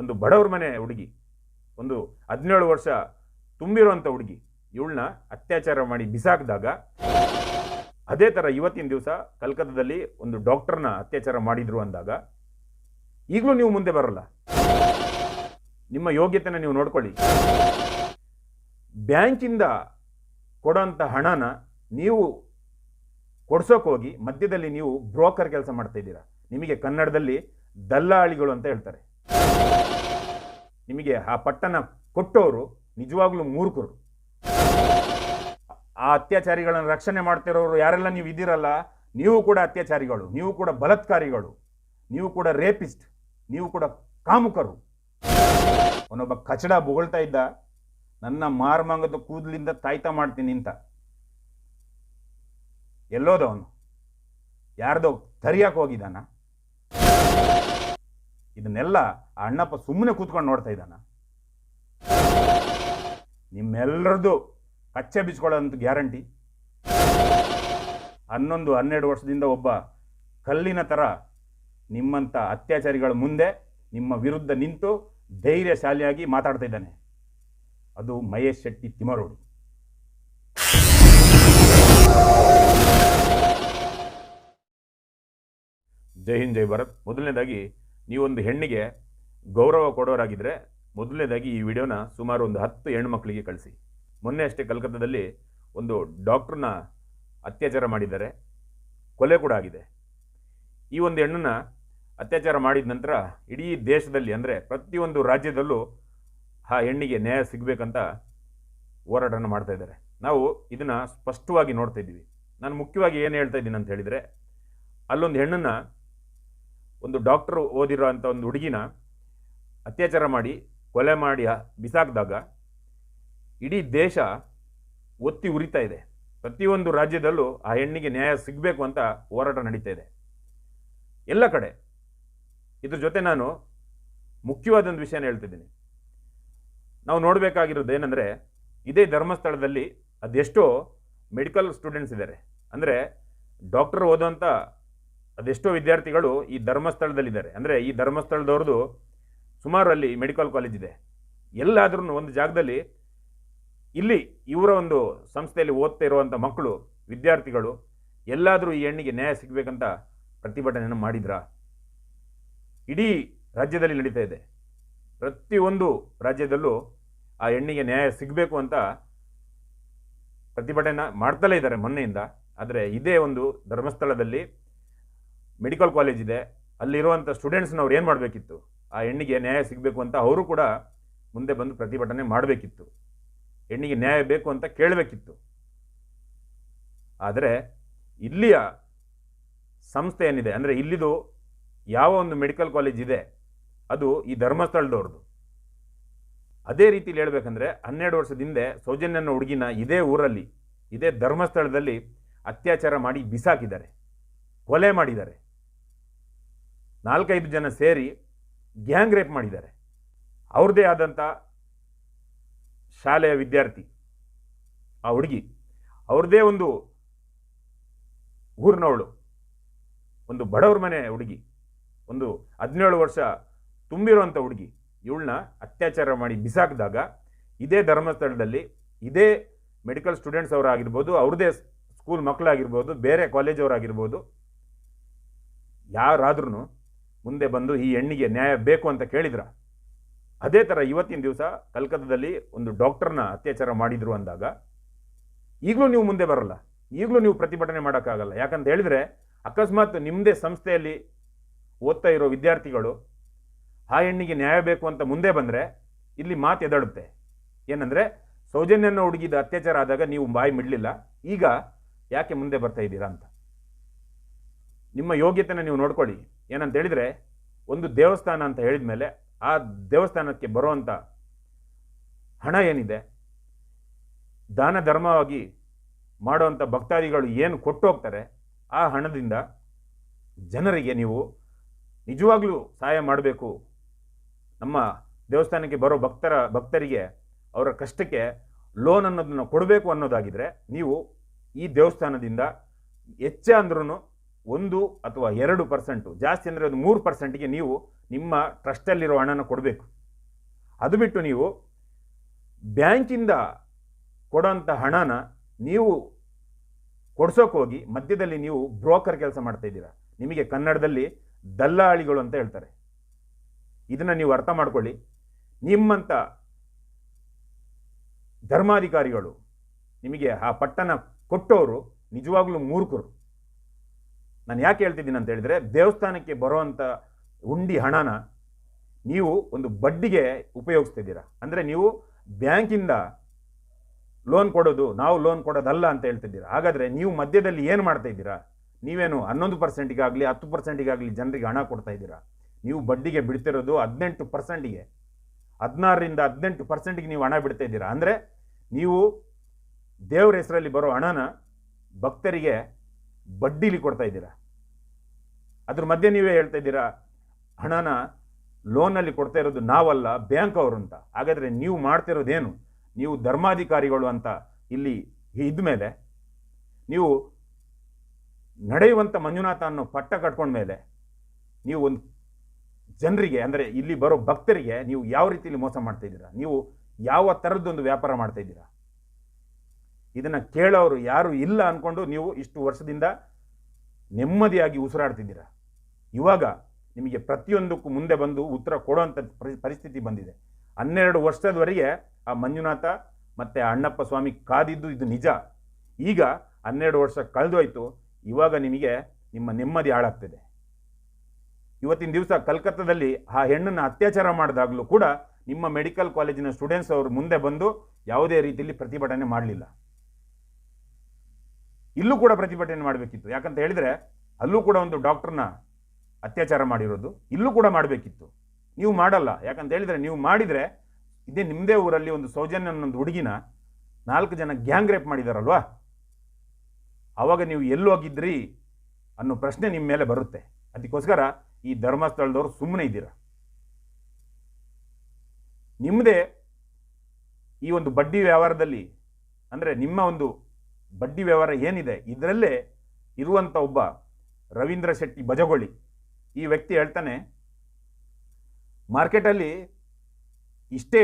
ಒಂದು ಬಡವ್ರ ಮನೆ ಹುಡುಗಿ, ಒಂದು ಹದಿನೇಳು ವರ್ಷ ತುಂಬಿರುವಂಥ ಹುಡುಗಿ, ಇವಳನ್ನ ಅತ್ಯಾಚಾರ ಮಾಡಿ ಬಿಸಾಕಿದಾಗ ಅದೇ ಥರ ಇವತ್ತಿನ ದಿವಸ ಕಲ್ಕತ್ತಾದಲ್ಲಿ ಒಂದು ಡಾಕ್ಟರ್ನ ಅತ್ಯಾಚಾರ ಮಾಡಿದ್ರು ಅಂದಾಗ, ಈಗಲೂ ನೀವು ಮುಂದೆ ಬರಲ್ಲ. ನಿಮ್ಮ ಯೋಗ್ಯತೆನ ನೀವು ನೋಡ್ಕೊಳ್ಳಿ. ಬ್ಯಾಂಕಿಂದ ಕೊಡೋಂಥ ಹಣನ ನೀವು ಹೋಗಿ ಮಧ್ಯದಲ್ಲಿ ನೀವು ಬ್ರೋಕರ್ ಕೆಲಸ ಮಾಡ್ತಾ ಇದ್ದೀರಾ. ನಿಮಗೆ ಕನ್ನಡದಲ್ಲಿ ದಲ್ಲಾಳಿಗಳು ಅಂತ ಹೇಳ್ತಾರೆ. ನಿಮಗೆ ಆ ಪಟ್ಟನ ಕೊಟ್ಟವರು ನಿಜವಾಗ್ಲೂ ಮೂರ್ಖರು. ಆ ಅತ್ಯಾಚಾರಿಗಳನ್ನು ರಕ್ಷಣೆ ಮಾಡ್ತಿರೋರು ಯಾರೆಲ್ಲ ನೀವು ಇದ್ದೀರಲ್ಲ, ನೀವು ಕೂಡ ಅತ್ಯಾಚಾರಿಗಳು, ನೀವು ಕೂಡ ಬಲತ್ಕಾರಿಗಳು, ನೀವು ಕೂಡ ರೇಪಿಸ್ಟ್, ನೀವು ಕೂಡ ಕಾಮುಕರು. ಅವನೊಬ್ಬ ಕಚಡ ಬೊಗಳ್ತಾ ಇದ್ದ, ನನ್ನ ಮಾರ್ಮಾಂಗದ ಕೂದಲಿಂದ ತಾಯ್ತಾ ಮಾಡ್ತೀನಿ ಅಂತ. ಎಲ್ಲೋದವನು? ಯಾರ್ದೋ ತರಿಯಾಕೆ ಹೋಗಿದ್ದಾನ? ಇದನ್ನೆಲ್ಲ ಅಣ್ಣಪ್ಪ ಸುಮ್ಮನೆ ಕೂತ್ಕೊಂಡು ನೋಡ್ತಾ ಇದ್ದಾನ. ನಿಮ್ಮೆಲ್ಲರದ್ದು ಕಚ್ಚೆ ಬಿಚ್ಕೊಳ್ಳೋಂಥ ಗ್ಯಾರಂಟಿ. ಹನ್ನೊಂದು, ಹನ್ನೆರಡು ವರ್ಷದಿಂದ ಒಬ್ಬ ಕಲ್ಲಿನ ಥರ ನಿಮ್ಮಂಥ ಅತ್ಯಾಚಾರಿಗಳ ಮುಂದೆ ನಿಮ್ಮ ವಿರುದ್ಧ ನಿಂತು ಧೈರ್ಯಶಾಲಿಯಾಗಿ ಮಾತಾಡ್ತಾ ಇದ್ದಾನೆ. ಅದು ಮಹೇಶ್ ಶೆಟ್ಟಿ ತಿಮರೋಡಿ ಜೈ ಹಿಂದ್, ಜೈ ಭಾರತ್. ಮೊದಲನೇದಾಗಿ ನೀವೊಂದು ಹೆಣ್ಣಿಗೆ ಗೌರವ ಕೊಡೋರಾಗಿದ್ದರೆ ಮೊದಲನೇದಾಗಿ ಈ ವಿಡಿಯೋನ ಸುಮಾರು ಒಂದು ಹತ್ತು ಹೆಣ್ಣು ಮಕ್ಕಳಿಗೆ ಕಳಿಸಿ. ಮೊನ್ನೆ ಅಷ್ಟೇ ಕಲ್ಕತ್ತಾದಲ್ಲಿ ಒಂದು ಡಾಕ್ಟ್ರನ್ನ ಅತ್ಯಾಚಾರ ಮಾಡಿದ್ದಾರೆ. ಕೊಲೆ ಕೂಡ ಆಗಿದೆ. ಈ ಒಂದು ಹೆಣ್ಣನ್ನು ಅತ್ಯಾಚಾರ ಮಾಡಿದ ನಂತರ ಇಡೀ ದೇಶದಲ್ಲಿ ಅಂದರೆ ಪ್ರತಿಯೊಂದು ರಾಜ್ಯದಲ್ಲೂ ಆ ಹೆಣ್ಣಿಗೆ ನ್ಯಾಯ ಸಿಗಬೇಕಂತ ಹೋರಾಟನ ಮಾಡ್ತಾ ಇದ್ದಾರೆ. ನಾವು ಇದನ್ನು ಸ್ಪಷ್ಟವಾಗಿ ನೋಡ್ತಾ ಇದ್ದೀವಿ. ನಾನು ಮುಖ್ಯವಾಗಿ ಏನು ಹೇಳ್ತಾ ಇದ್ದೀನಿ ಅಂತ ಹೇಳಿದರೆ, ಅಲ್ಲೊಂದು ಹೆಣ್ಣನ್ನು ಒಂದು ಡಾಕ್ಟ್ರು ಓದಿರೋ ಅಂಥ ಒಂದು ಹುಡುಗಿನ ಅತ್ಯಾಚಾರ ಮಾಡಿ, ಕೊಲೆ ಮಾಡಿ ಬಿಸಾಕಿದಾಗ ಇಡೀ ದೇಶ ಒತ್ತಿ ಉರಿತಾ ಇದೆ. ಪ್ರತಿಯೊಂದು ರಾಜ್ಯದಲ್ಲೂ ಆ ಹೆಣ್ಣಿಗೆ ನ್ಯಾಯ ಸಿಗಬೇಕು ಅಂತ ಹೋರಾಟ ನಡೀತಾ ಇದೆ. ಎಲ್ಲ ಕಡೆ ಇದ್ರ ಜೊತೆ ನಾನು ಮುಖ್ಯವಾದೊಂದು ವಿಷಯನ ಹೇಳ್ತಿದ್ದೀನಿ. ನಾವು ನೋಡಬೇಕಾಗಿರೋದು ಏನಂದರೆ, ಇದೇ ಧರ್ಮಸ್ಥಳದಲ್ಲಿ ಅದೆಷ್ಟೋ ಮೆಡಿಕಲ್ ಸ್ಟೂಡೆಂಟ್ಸ್ ಇದ್ದಾರೆ. ಅಂದರೆ ಡಾಕ್ಟರ್ ಓದೋಂಥ ಅದೆಷ್ಟೋ ವಿದ್ಯಾರ್ಥಿಗಳು ಈ ಧರ್ಮಸ್ಥಳದಲ್ಲಿದ್ದಾರೆ. ಅಂದರೆ ಈ ಧರ್ಮಸ್ಥಳದವ್ರದ್ದು ಸುಮಾರು ಅಲ್ಲಿ ಮೆಡಿಕಲ್ ಕಾಲೇಜ್ ಇದೆ. ಎಲ್ಲಾದ್ರೂ ಒಂದು ಜಾಗದಲ್ಲಿ ಇಲ್ಲಿ ಇವರ ಒಂದು ಸಂಸ್ಥೆಯಲ್ಲಿ ಓದ್ತಾ ಇರುವಂಥ ಮಕ್ಕಳು, ವಿದ್ಯಾರ್ಥಿಗಳು ಎಲ್ಲಾದರೂ ಈ ಹೆಣ್ಣಿಗೆ ನ್ಯಾಯ ಸಿಗಬೇಕಂತ ಪ್ರತಿಭಟನೆಯನ್ನು ಮಾಡಿದ್ರಾ. ಇಡೀ ರಾಜ್ಯದಲ್ಲಿ ನಡೀತಾ ಇದೆ. ಪ್ರತಿಯೊಂದು ರಾಜ್ಯದಲ್ಲೂ ಆ ಹೆಣ್ಣಿಗೆ ನ್ಯಾಯ ಸಿಗಬೇಕು ಅಂತ ಪ್ರತಿಭಟನೆ ಮಾಡ್ತಲೇ ಇದ್ದಾರೆ ಮೊನ್ನೆಯಿಂದ. ಆದರೆ ಇದೇ ಒಂದು ಧರ್ಮಸ್ಥಳದಲ್ಲಿ ಮೆಡಿಕಲ್ ಕಾಲೇಜ್ ಇದೆ ಅಲ್ಲಿರುವಂಥ ಸ್ಟೂಡೆಂಟ್ಸ್ನವ್ರು ಏನು ಮಾಡಬೇಕಿತ್ತು? ಆ ಹೆಣ್ಣಿಗೆ ನ್ಯಾಯ ಸಿಗಬೇಕು ಅಂತ ಅವರು ಕೂಡ ಮುಂದೆ ಬಂದು ಪ್ರತಿಭಟನೆ ಮಾಡಬೇಕಿತ್ತು. ಹೆಣ್ಣಿಗೆ ನ್ಯಾಯ ಬೇಕು ಅಂತ ಕೇಳಬೇಕಿತ್ತು. ಆದರೆ ಇಲ್ಲಿಯ ಸಂಸ್ಥೆ ಏನಿದೆ, ಅಂದರೆ ಇಲ್ಲಿದು ಯಾವ ಒಂದು ಮೆಡಿಕಲ್ ಕಾಲೇಜ್ ಇದೆ, ಅದು ಈ ಧರ್ಮಸ್ಥಳದವ್ರದ್ದು ಅದೇ ರೀತಿಲಿ ಹೇಳ್ಬೇಕಂದ್ರೆ ಹನ್ನೆರಡು ವರ್ಷದ ಹಿಂದೆ ಸೌಜನ್ಯನ ಹುಡುಗಿನ ಇದೇ ಊರಲ್ಲಿ, ಇದೇ ಧರ್ಮಸ್ಥಳದಲ್ಲಿ ಅತ್ಯಾಚಾರ ಮಾಡಿ ಬಿಸಾಕಿದ್ದಾರೆ, ಕೊಲೆ ಮಾಡಿದ್ದಾರೆ. ನಾಲ್ಕೈದು ಜನ ಸೇರಿ ಗ್ಯಾಂಗ್ ರೇಪ್ ಮಾಡಿದ್ದಾರೆ. ಅವ್ರದ್ದೇ ಆದಂಥ ಶಾಲೆಯ ವಿದ್ಯಾರ್ಥಿ, ಆ ಹುಡುಗಿ, ಅವ್ರದ್ದೇ ಒಂದು ಊರಿನವಳು, ಒಂದು ಬಡವ್ರ ಮನೆ ಹುಡುಗಿ, ಒಂದು ಹದಿನೇಳು ವರ್ಷ ತುಂಬಿರುವಂಥ ಹುಡುಗಿ, ಇವಳನ್ನ ಅತ್ಯಾಚಾರ ಮಾಡಿ ಬಿಸಾಕಿದಾಗ ಇದೇ ಧರ್ಮಸ್ಥಳದಲ್ಲಿ ಇದೇ ಮೆಡಿಕಲ್ ಸ್ಟೂಡೆಂಟ್ಸ್ ಅವರಾಗಿರ್ಬೋದು, ಅವ್ರದ್ದೇ ಸ್ಕೂಲ್ ಮಕ್ಕಳಾಗಿರ್ಬೋದು ಬೇರೆ ಕಾಲೇಜ್ ಅವರಾಗಿರ್ಬೋದು ಯಾರಾದ್ರೂ ಮುಂದೆ ಬಂದು ಈ ಹೆಣ್ಣಿಗೆ ನ್ಯಾಯ ಬೇಕು ಅಂತ ಕೇಳಿದ್ರ? ಅದೇ ಥರ ಇವತ್ತಿನ ದಿವಸ ಕಲ್ಕತ್ತಾದಲ್ಲಿ ಒಂದು ಡಾಕ್ಟರ್ನ ಅತ್ಯಾಚಾರ ಮಾಡಿದ್ರು ಅಂದಾಗ, ಈಗಲೂ ನೀವು ಮುಂದೆ ಬರಲ್ಲ. ಈಗಲೂ ನೀವು ಪ್ರತಿಭಟನೆ ಮಾಡೋಕ್ಕಾಗಲ್ಲ. ಯಾಕಂತ ಹೇಳಿದರೆ, ಅಕಸ್ಮಾತ್ ನಿಮ್ಮದೇ ಸಂಸ್ಥೆಯಲ್ಲಿ ಓದ್ತಾ ಇರೋ ವಿದ್ಯಾರ್ಥಿಗಳು, ಆ ಹೆಣ್ಣಿಗೆ ನ್ಯಾಯ ಬೇಕು ಅಂತ ಮುಂದೆ ಬಂದರೆ ಇಲ್ಲಿ ಮಾತು ಎದಡುತ್ತೆ ಏನಂದರೆ, ಸೌಜನ್ಯನ ಹುಡುಗಿದ ಅತ್ಯಾಚಾರ ಆದಾಗ ನೀವು ಬಾಯಿ ಮಿಡಲಿಲ್ಲ. ಈಗ ಯಾಕೆ ಮುಂದೆ ಬರ್ತಾ ಇದ್ದೀರಾ ಅಂತ? ನಿಮ್ಮ ಯೋಗ್ಯತೆನ ನೀವು ನೋಡ್ಕೊಳ್ಳಿ. ಏನಂತ ಹೇಳಿದರೆ ಒಂದು ದೇವಸ್ಥಾನ ಅಂತ ಹೇಳಿದ ಮೇಲೆ ಆ ದೇವಸ್ಥಾನಕ್ಕೆ ಬರುವಂಥ ಹಣ ಏನಿದೆ? ದಾನ ಧರ್ಮವಾಗಿ ಮಾಡುವಂಥ ಭಕ್ತಾದಿಗಳು ಏನು ಕೊಟ್ಟು ಹೋಗ್ತಾರೆ ಆ ಹಣದಿಂದ ಜನರಿಗೆ ನೀವು ನಿಜವಾಗ್ಲೂ ಸಹಾಯ ಮಾಡಬೇಕು. ನಮ್ಮ ದೇವಸ್ಥಾನಕ್ಕೆ ಬರೋ ಭಕ್ತರ, ಭಕ್ತರಿಗೆ ಅವರ ಕಷ್ಟಕ್ಕೆ ಲೋನ್ ಅನ್ನೋದನ್ನು ಕೊಡಬೇಕು ಅನ್ನೋದಾಗಿದ್ದರೆ ನೀವು ಈ ದೇವಸ್ಥಾನದಿಂದ ಹೆಚ್ಚೇ ಅಂದ್ರೂ ಒಂದು ಅಥವಾ ಎರಡು ಪರ್ಸೆಂಟು ಜಾಸ್ತಿ ಅಂದರೆ ಒಂದು ಮೂರು ಪರ್ಸೆಂಟಿಗೆ ನೀವು ನಿಮ್ಮ ಟ್ರಸ್ಟಲ್ಲಿರೋ ಹಣನ ಕೊಡಬೇಕು. ಅದು ಬಿಟ್ಟು ನೀವು ಬ್ಯಾಂಕಿಂದ ಕೊಡೋಂಥ ಹಣನ ನೀವು ಕೊಡ್ಸೋಕೆ ಹೋಗಿ ಮಧ್ಯದಲ್ಲಿ ನೀವು ಬ್ರೋಕರ್ ಕೆಲಸ ಮಾಡ್ತಾ ಇದ್ದೀರಾ. ನಿಮಗೆ ಕನ್ನಡದಲ್ಲಿ ದಲ್ಲಾಳಿಗಳು ಅಂತ ಹೇಳ್ತಾರೆ. ಇದನ್ನು ನೀವು ಅರ್ಥ ಮಾಡ್ಕೊಳ್ಳಿ. ನಿಮ್ಮಂಥ ಧರ್ಮಾಧಿಕಾರಿಗಳು ನಿಮಗೆ ಆ ಪಟ್ಟಣ ಕೊಟ್ಟವರು ನಿಜವಾಗ್ಲೂ ಮೂರ್ಖರು. ನಾನು ಯಾಕೆ ಹೇಳ್ತಿದ್ದೀನಿ ಅಂತ ಹೇಳಿದರೆ, ದೇವಸ್ಥಾನಕ್ಕೆ ಬರುವಂಥ ಉಂಡಿ ಹಣನ ನೀವು ಒಂದು ಬಡ್ಡಿಗೆ ಉಪಯೋಗಿಸ್ತಿದ್ದೀರಾ? ಅಂದರೆ ನೀವು ಬ್ಯಾಂಕಿಂದ ಲೋನ್ ಕೊಡೋದು, ನಾವು ಲೋನ್ ಕೊಡೋದಲ್ಲ ಅಂತ ಹೇಳ್ತಿದ್ದೀರಾ? ಹಾಗಾದರೆ ನೀವು ಮಧ್ಯದಲ್ಲಿ ಏನು ಮಾಡ್ತಾ ಇದ್ದೀರಾ? ನೀವೇನು ಹನ್ನೊಂದು ಪರ್ಸೆಂಟಿಗಾಗಲಿ, ಹತ್ತು ಪರ್ಸೆಂಟಿಗಾಗಲಿ ಜನರಿಗೆ ಹಣ ಕೊಡ್ತಾ ಇದ್ದೀರಾ? ನೀವು ಬಡ್ಡಿಗೆ ಬಿಡ್ತಿರೋದು ಹದಿನೆಂಟು ಪರ್ಸೆಂಟಿಗೆ. ಹದಿನಾರರಿಂದ ಹದಿನೆಂಟು ಪರ್ಸೆಂಟಿಗೆ ನೀವು ಹಣ ಬಿಡ್ತಾ ಇದ್ದೀರಾ? ಅಂದರೆ ನೀವು ದೇವರ ಹೆಸರಲ್ಲಿ ಬರೋ ಹಣನ ಭಕ್ತರಿಗೆ ಬಡ್ಡಿಲಿ ಕೊಡ್ತಾ ಇದ್ದೀರಾ? ಅದ್ರ ಮಧ್ಯೆ ನೀವೇ ಹೇಳ್ತಾ ಇದ್ದೀರಾ, ಹಣನ ಲೋನಲ್ಲಿ ಕೊಡ್ತಾ ಇರೋದು ನಾವಲ್ಲ, ಬ್ಯಾಂಕ್ ಅವರು ಅಂತ. ಹಾಗಾದರೆ ನೀವು ಮಾಡ್ತಿರೋದೇನು? ನೀವು ಧರ್ಮಾಧಿಕಾರಿಗಳು ಅಂತ ಇಲ್ಲಿ ಇದ್ಮೇಲೆ ನೀವು ನಡೆಯುವಂಥ ಮಂಜುನಾಥ ಅನ್ನೋ ಪಟ್ಟ ಕಟ್ಕೊಂಡ್ಮೇಲೆ ನೀವು ಒಂದು ಜನರಿಗೆ, ಅಂದರೆ ಇಲ್ಲಿ ಬರೋ ಭಕ್ತರಿಗೆ ನೀವು ಯಾವ ರೀತಿಯಲ್ಲಿ ಮೋಸ ಮಾಡ್ತಾ ಇದ್ದೀರಾ? ನೀವು ಯಾವ ಥರದ್ದೊಂದು ವ್ಯಾಪಾರ ಮಾಡ್ತಾ ಇದ್ದೀರಾ? ಇದನ್ನು ಕೇಳೋರು ಯಾರು ಇಲ್ಲ ಅಂದ್ಕೊಂಡು ನೀವು ಇಷ್ಟು ವರ್ಷದಿಂದ ನೆಮ್ಮದಿಯಾಗಿ ಉಸಿರಾಡ್ತಿದ್ದೀರಾ? ಇವಾಗ ನಿಮಗೆ ಪ್ರತಿಯೊಂದಕ್ಕೂ ಮುಂದೆ ಬಂದು ಉತ್ತರ ಕೊಡುವಂಥ ಪರಿ- ಪರಿಸ್ಥಿತಿ ಬಂದಿದೆ. ಹನ್ನೆರಡು ವರ್ಷದವರೆಗೆ ಆ ಮಂಜುನಾಥ ಮತ್ತು ಅಣ್ಣಪ್ಪ ಸ್ವಾಮಿ ಕಾದಿದ್ದು ಇದು ನಿಜ. ಈಗ ಹನ್ನೆರಡು ವರ್ಷ ಕಳೆದೋಯ್ತು, ಇವಾಗ ನಿಮಗೆ ನಿಮ್ಮ ನೆಮ್ಮದಿ ಹಾಳಾಗ್ತಿದೆ. ಇವತ್ತಿನ ದಿವಸ ಕಲ್ಕತ್ತಾದಲ್ಲಿ ಆ ಹೆಣ್ಣನ್ನು ಅತ್ಯಾಚಾರ ಮಾಡಿದಾಗಲೂ ಕೂಡ ನಿಮ್ಮ ಮೆಡಿಕಲ್ ಕಾಲೇಜಿನ ಸ್ಟೂಡೆಂಟ್ಸ್ ಅವರು ಮುಂದೆ ಬಂದು ಯಾವುದೇ ರೀತಿಯಲ್ಲಿ ಪ್ರತಿಭಟನೆ ಮಾಡಲಿಲ್ಲ. ಇಲ್ಲೂ ಕೂಡ ಪ್ರತಿಭಟನೆ ಮಾಡಬೇಕಿತ್ತು. ಯಾಕಂತ ಹೇಳಿದರೆ ಅಲ್ಲೂ ಕೂಡ ಒಂದು ಡಾಕ್ಟರ್ನ ಅತ್ಯಾಚಾರ ಮಾಡಿರೋದು ಇಲ್ಲೂ ಕೂಡ ಮಾಡಬೇಕಿತ್ತು. ನೀವು ಮಾಡಲ್ಲ. ಯಾಕಂತ ಹೇಳಿದರೆ ನೀವು ಮಾಡಿದರೆ ಇದೇ ನಿಮ್ಮದೇ ಊರಲ್ಲಿ ಒಂದು ಸೌಜನ್ಯ ಅನ್ನೊಂದು ಹುಡುಗಿನ ನಾಲ್ಕು ಜನ ಗ್ಯಾಂಗ್ ರೇಪ್ ಮಾಡಿದಾರಲ್ವಾ? ಆವಾಗ ನೀವು ಎಲ್ಲಿ ಹೋಗಿದ್ರಿ ಅನ್ನೋ ಪ್ರಶ್ನೆ ನಿಮ್ಮ ಮೇಲೆ ಬರುತ್ತೆ. ಅದಕ್ಕೋಸ್ಕರ ಈ ಧರ್ಮಸ್ಥಳದವರು ಸುಮ್ಮನೆ ಇದ್ದೀರ? ನಿಮ್ಮದೇ ಈ ಒಂದು ಬಡ್ಡಿ ವ್ಯವಹಾರದಲ್ಲಿ ಅಂದರೆ ನಿಮ್ಮ ಒಂದು ಬಡ್ಡಿ ವ್ಯವಹಾರ ಏನಿದೆ, ಇದರಲ್ಲೇ ಇರುವಂಥ ಒಬ್ಬ ರವೀಂದ್ರ ಶೆಟ್ಟಿ ಬಜಗೊಳ್ಳಿ ಈ ವ್ಯಕ್ತಿ ಹೇಳ್ತಾನೆ ಮಾರ್ಕೆಟಲ್ಲಿ ಇಷ್ಟೇ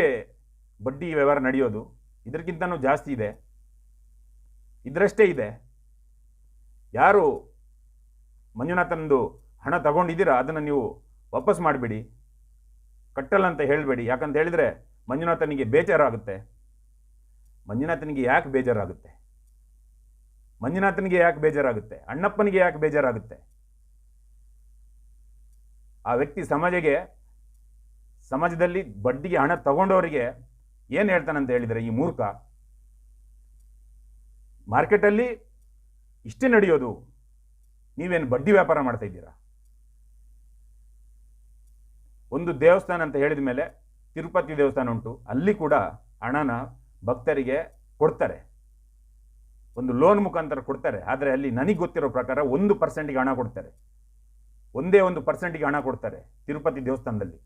ಬಡ್ಡಿ ವ್ಯವಹಾರ ನಡೆಯೋದು ಇದಕ್ಕಿಂತನೂ ಜಾಸ್ತಿ ಇದೆ, ಇದರಷ್ಟೇ ಇದೆ. ಯಾರು ಮಂಜುನಾಥನದು ಹಣ ತಗೊಂಡಿದ್ದೀರಾ, ಅದನ್ನು ನೀವು ವಾಪಸ್ ಮಾಡಿಬಿಡಿ, ಕಟ್ಟಲ್ಲ ಅಂತ ಹೇಳಬೇಡಿ, ಯಾಕಂತ ಹೇಳಿದರೆ ಮಂಜುನಾಥನಿಗೆ ಬೇಜಾರಾಗುತ್ತೆ. ಮಂಜುನಾಥನಿಗೆ ಯಾಕೆ ಬೇಜಾರಾಗುತ್ತೆ? ಮಂಜುನಾಥನಿಗೆ ಯಾಕೆ ಬೇಜಾರಾಗುತ್ತೆ? ಅಣ್ಣಪ್ಪನಿಗೆ ಯಾಕೆ ಬೇಜಾರಾಗುತ್ತೆ? ಆ ವ್ಯಕ್ತಿ ಸಮಾಜಕ್ಕೆ ಸಮಾಜದಲ್ಲಿ ಬಡ್ಡಿಗೆ ಹಣ ತಗೊಂಡವರಿಗೆ ಏನು ಹೇಳ್ತಾನಂತ ಹೇಳಿದರೆ ಈ ಮೂರ್ಖ, ಮಾರ್ಕೆಟಲ್ಲಿ ಇಷ್ಟೇ ನಡೆಯೋದು, ನೀವೇನು ಬಡ್ಡಿ ವ್ಯಾಪಾರ ಮಾಡ್ತಾ ಇದ್ದೀರಾ? ಒಂದು ದೇವಸ್ಥಾನ ಅಂತ ಹೇಳಿದ ಮೇಲೆ ತಿರುಪತಿ ದೇವಸ್ಥಾನ ಉಂಟು, ಅಲ್ಲಿ ಕೂಡ ಹಣನ ಭಕ್ತರಿಗೆ ಕೊಡ್ತಾರೆ. ಒಂದು ಲೋನ್ ಮುಖಾಂತರ ಕೊಡ್ತಾರೆ. ಆದರೆ ಅಲ್ಲಿ ನನಗೆ ಗೊತ್ತಿರೋ ಪ್ರಕಾರ ಒಂದು ಪರ್ಸೆಂಟಿಗೆ ಹಣ ಕೊಡ್ತಾರೆ. ಒಂದೇ ಒಂದು ಪರ್ಸೆಂಟಿಗೆ ಹಣ ಕೊಡ್ತಾರೆ ತಿರುಪತಿ ದೇವಸ್ಥಾನದಲ್ಲಿ.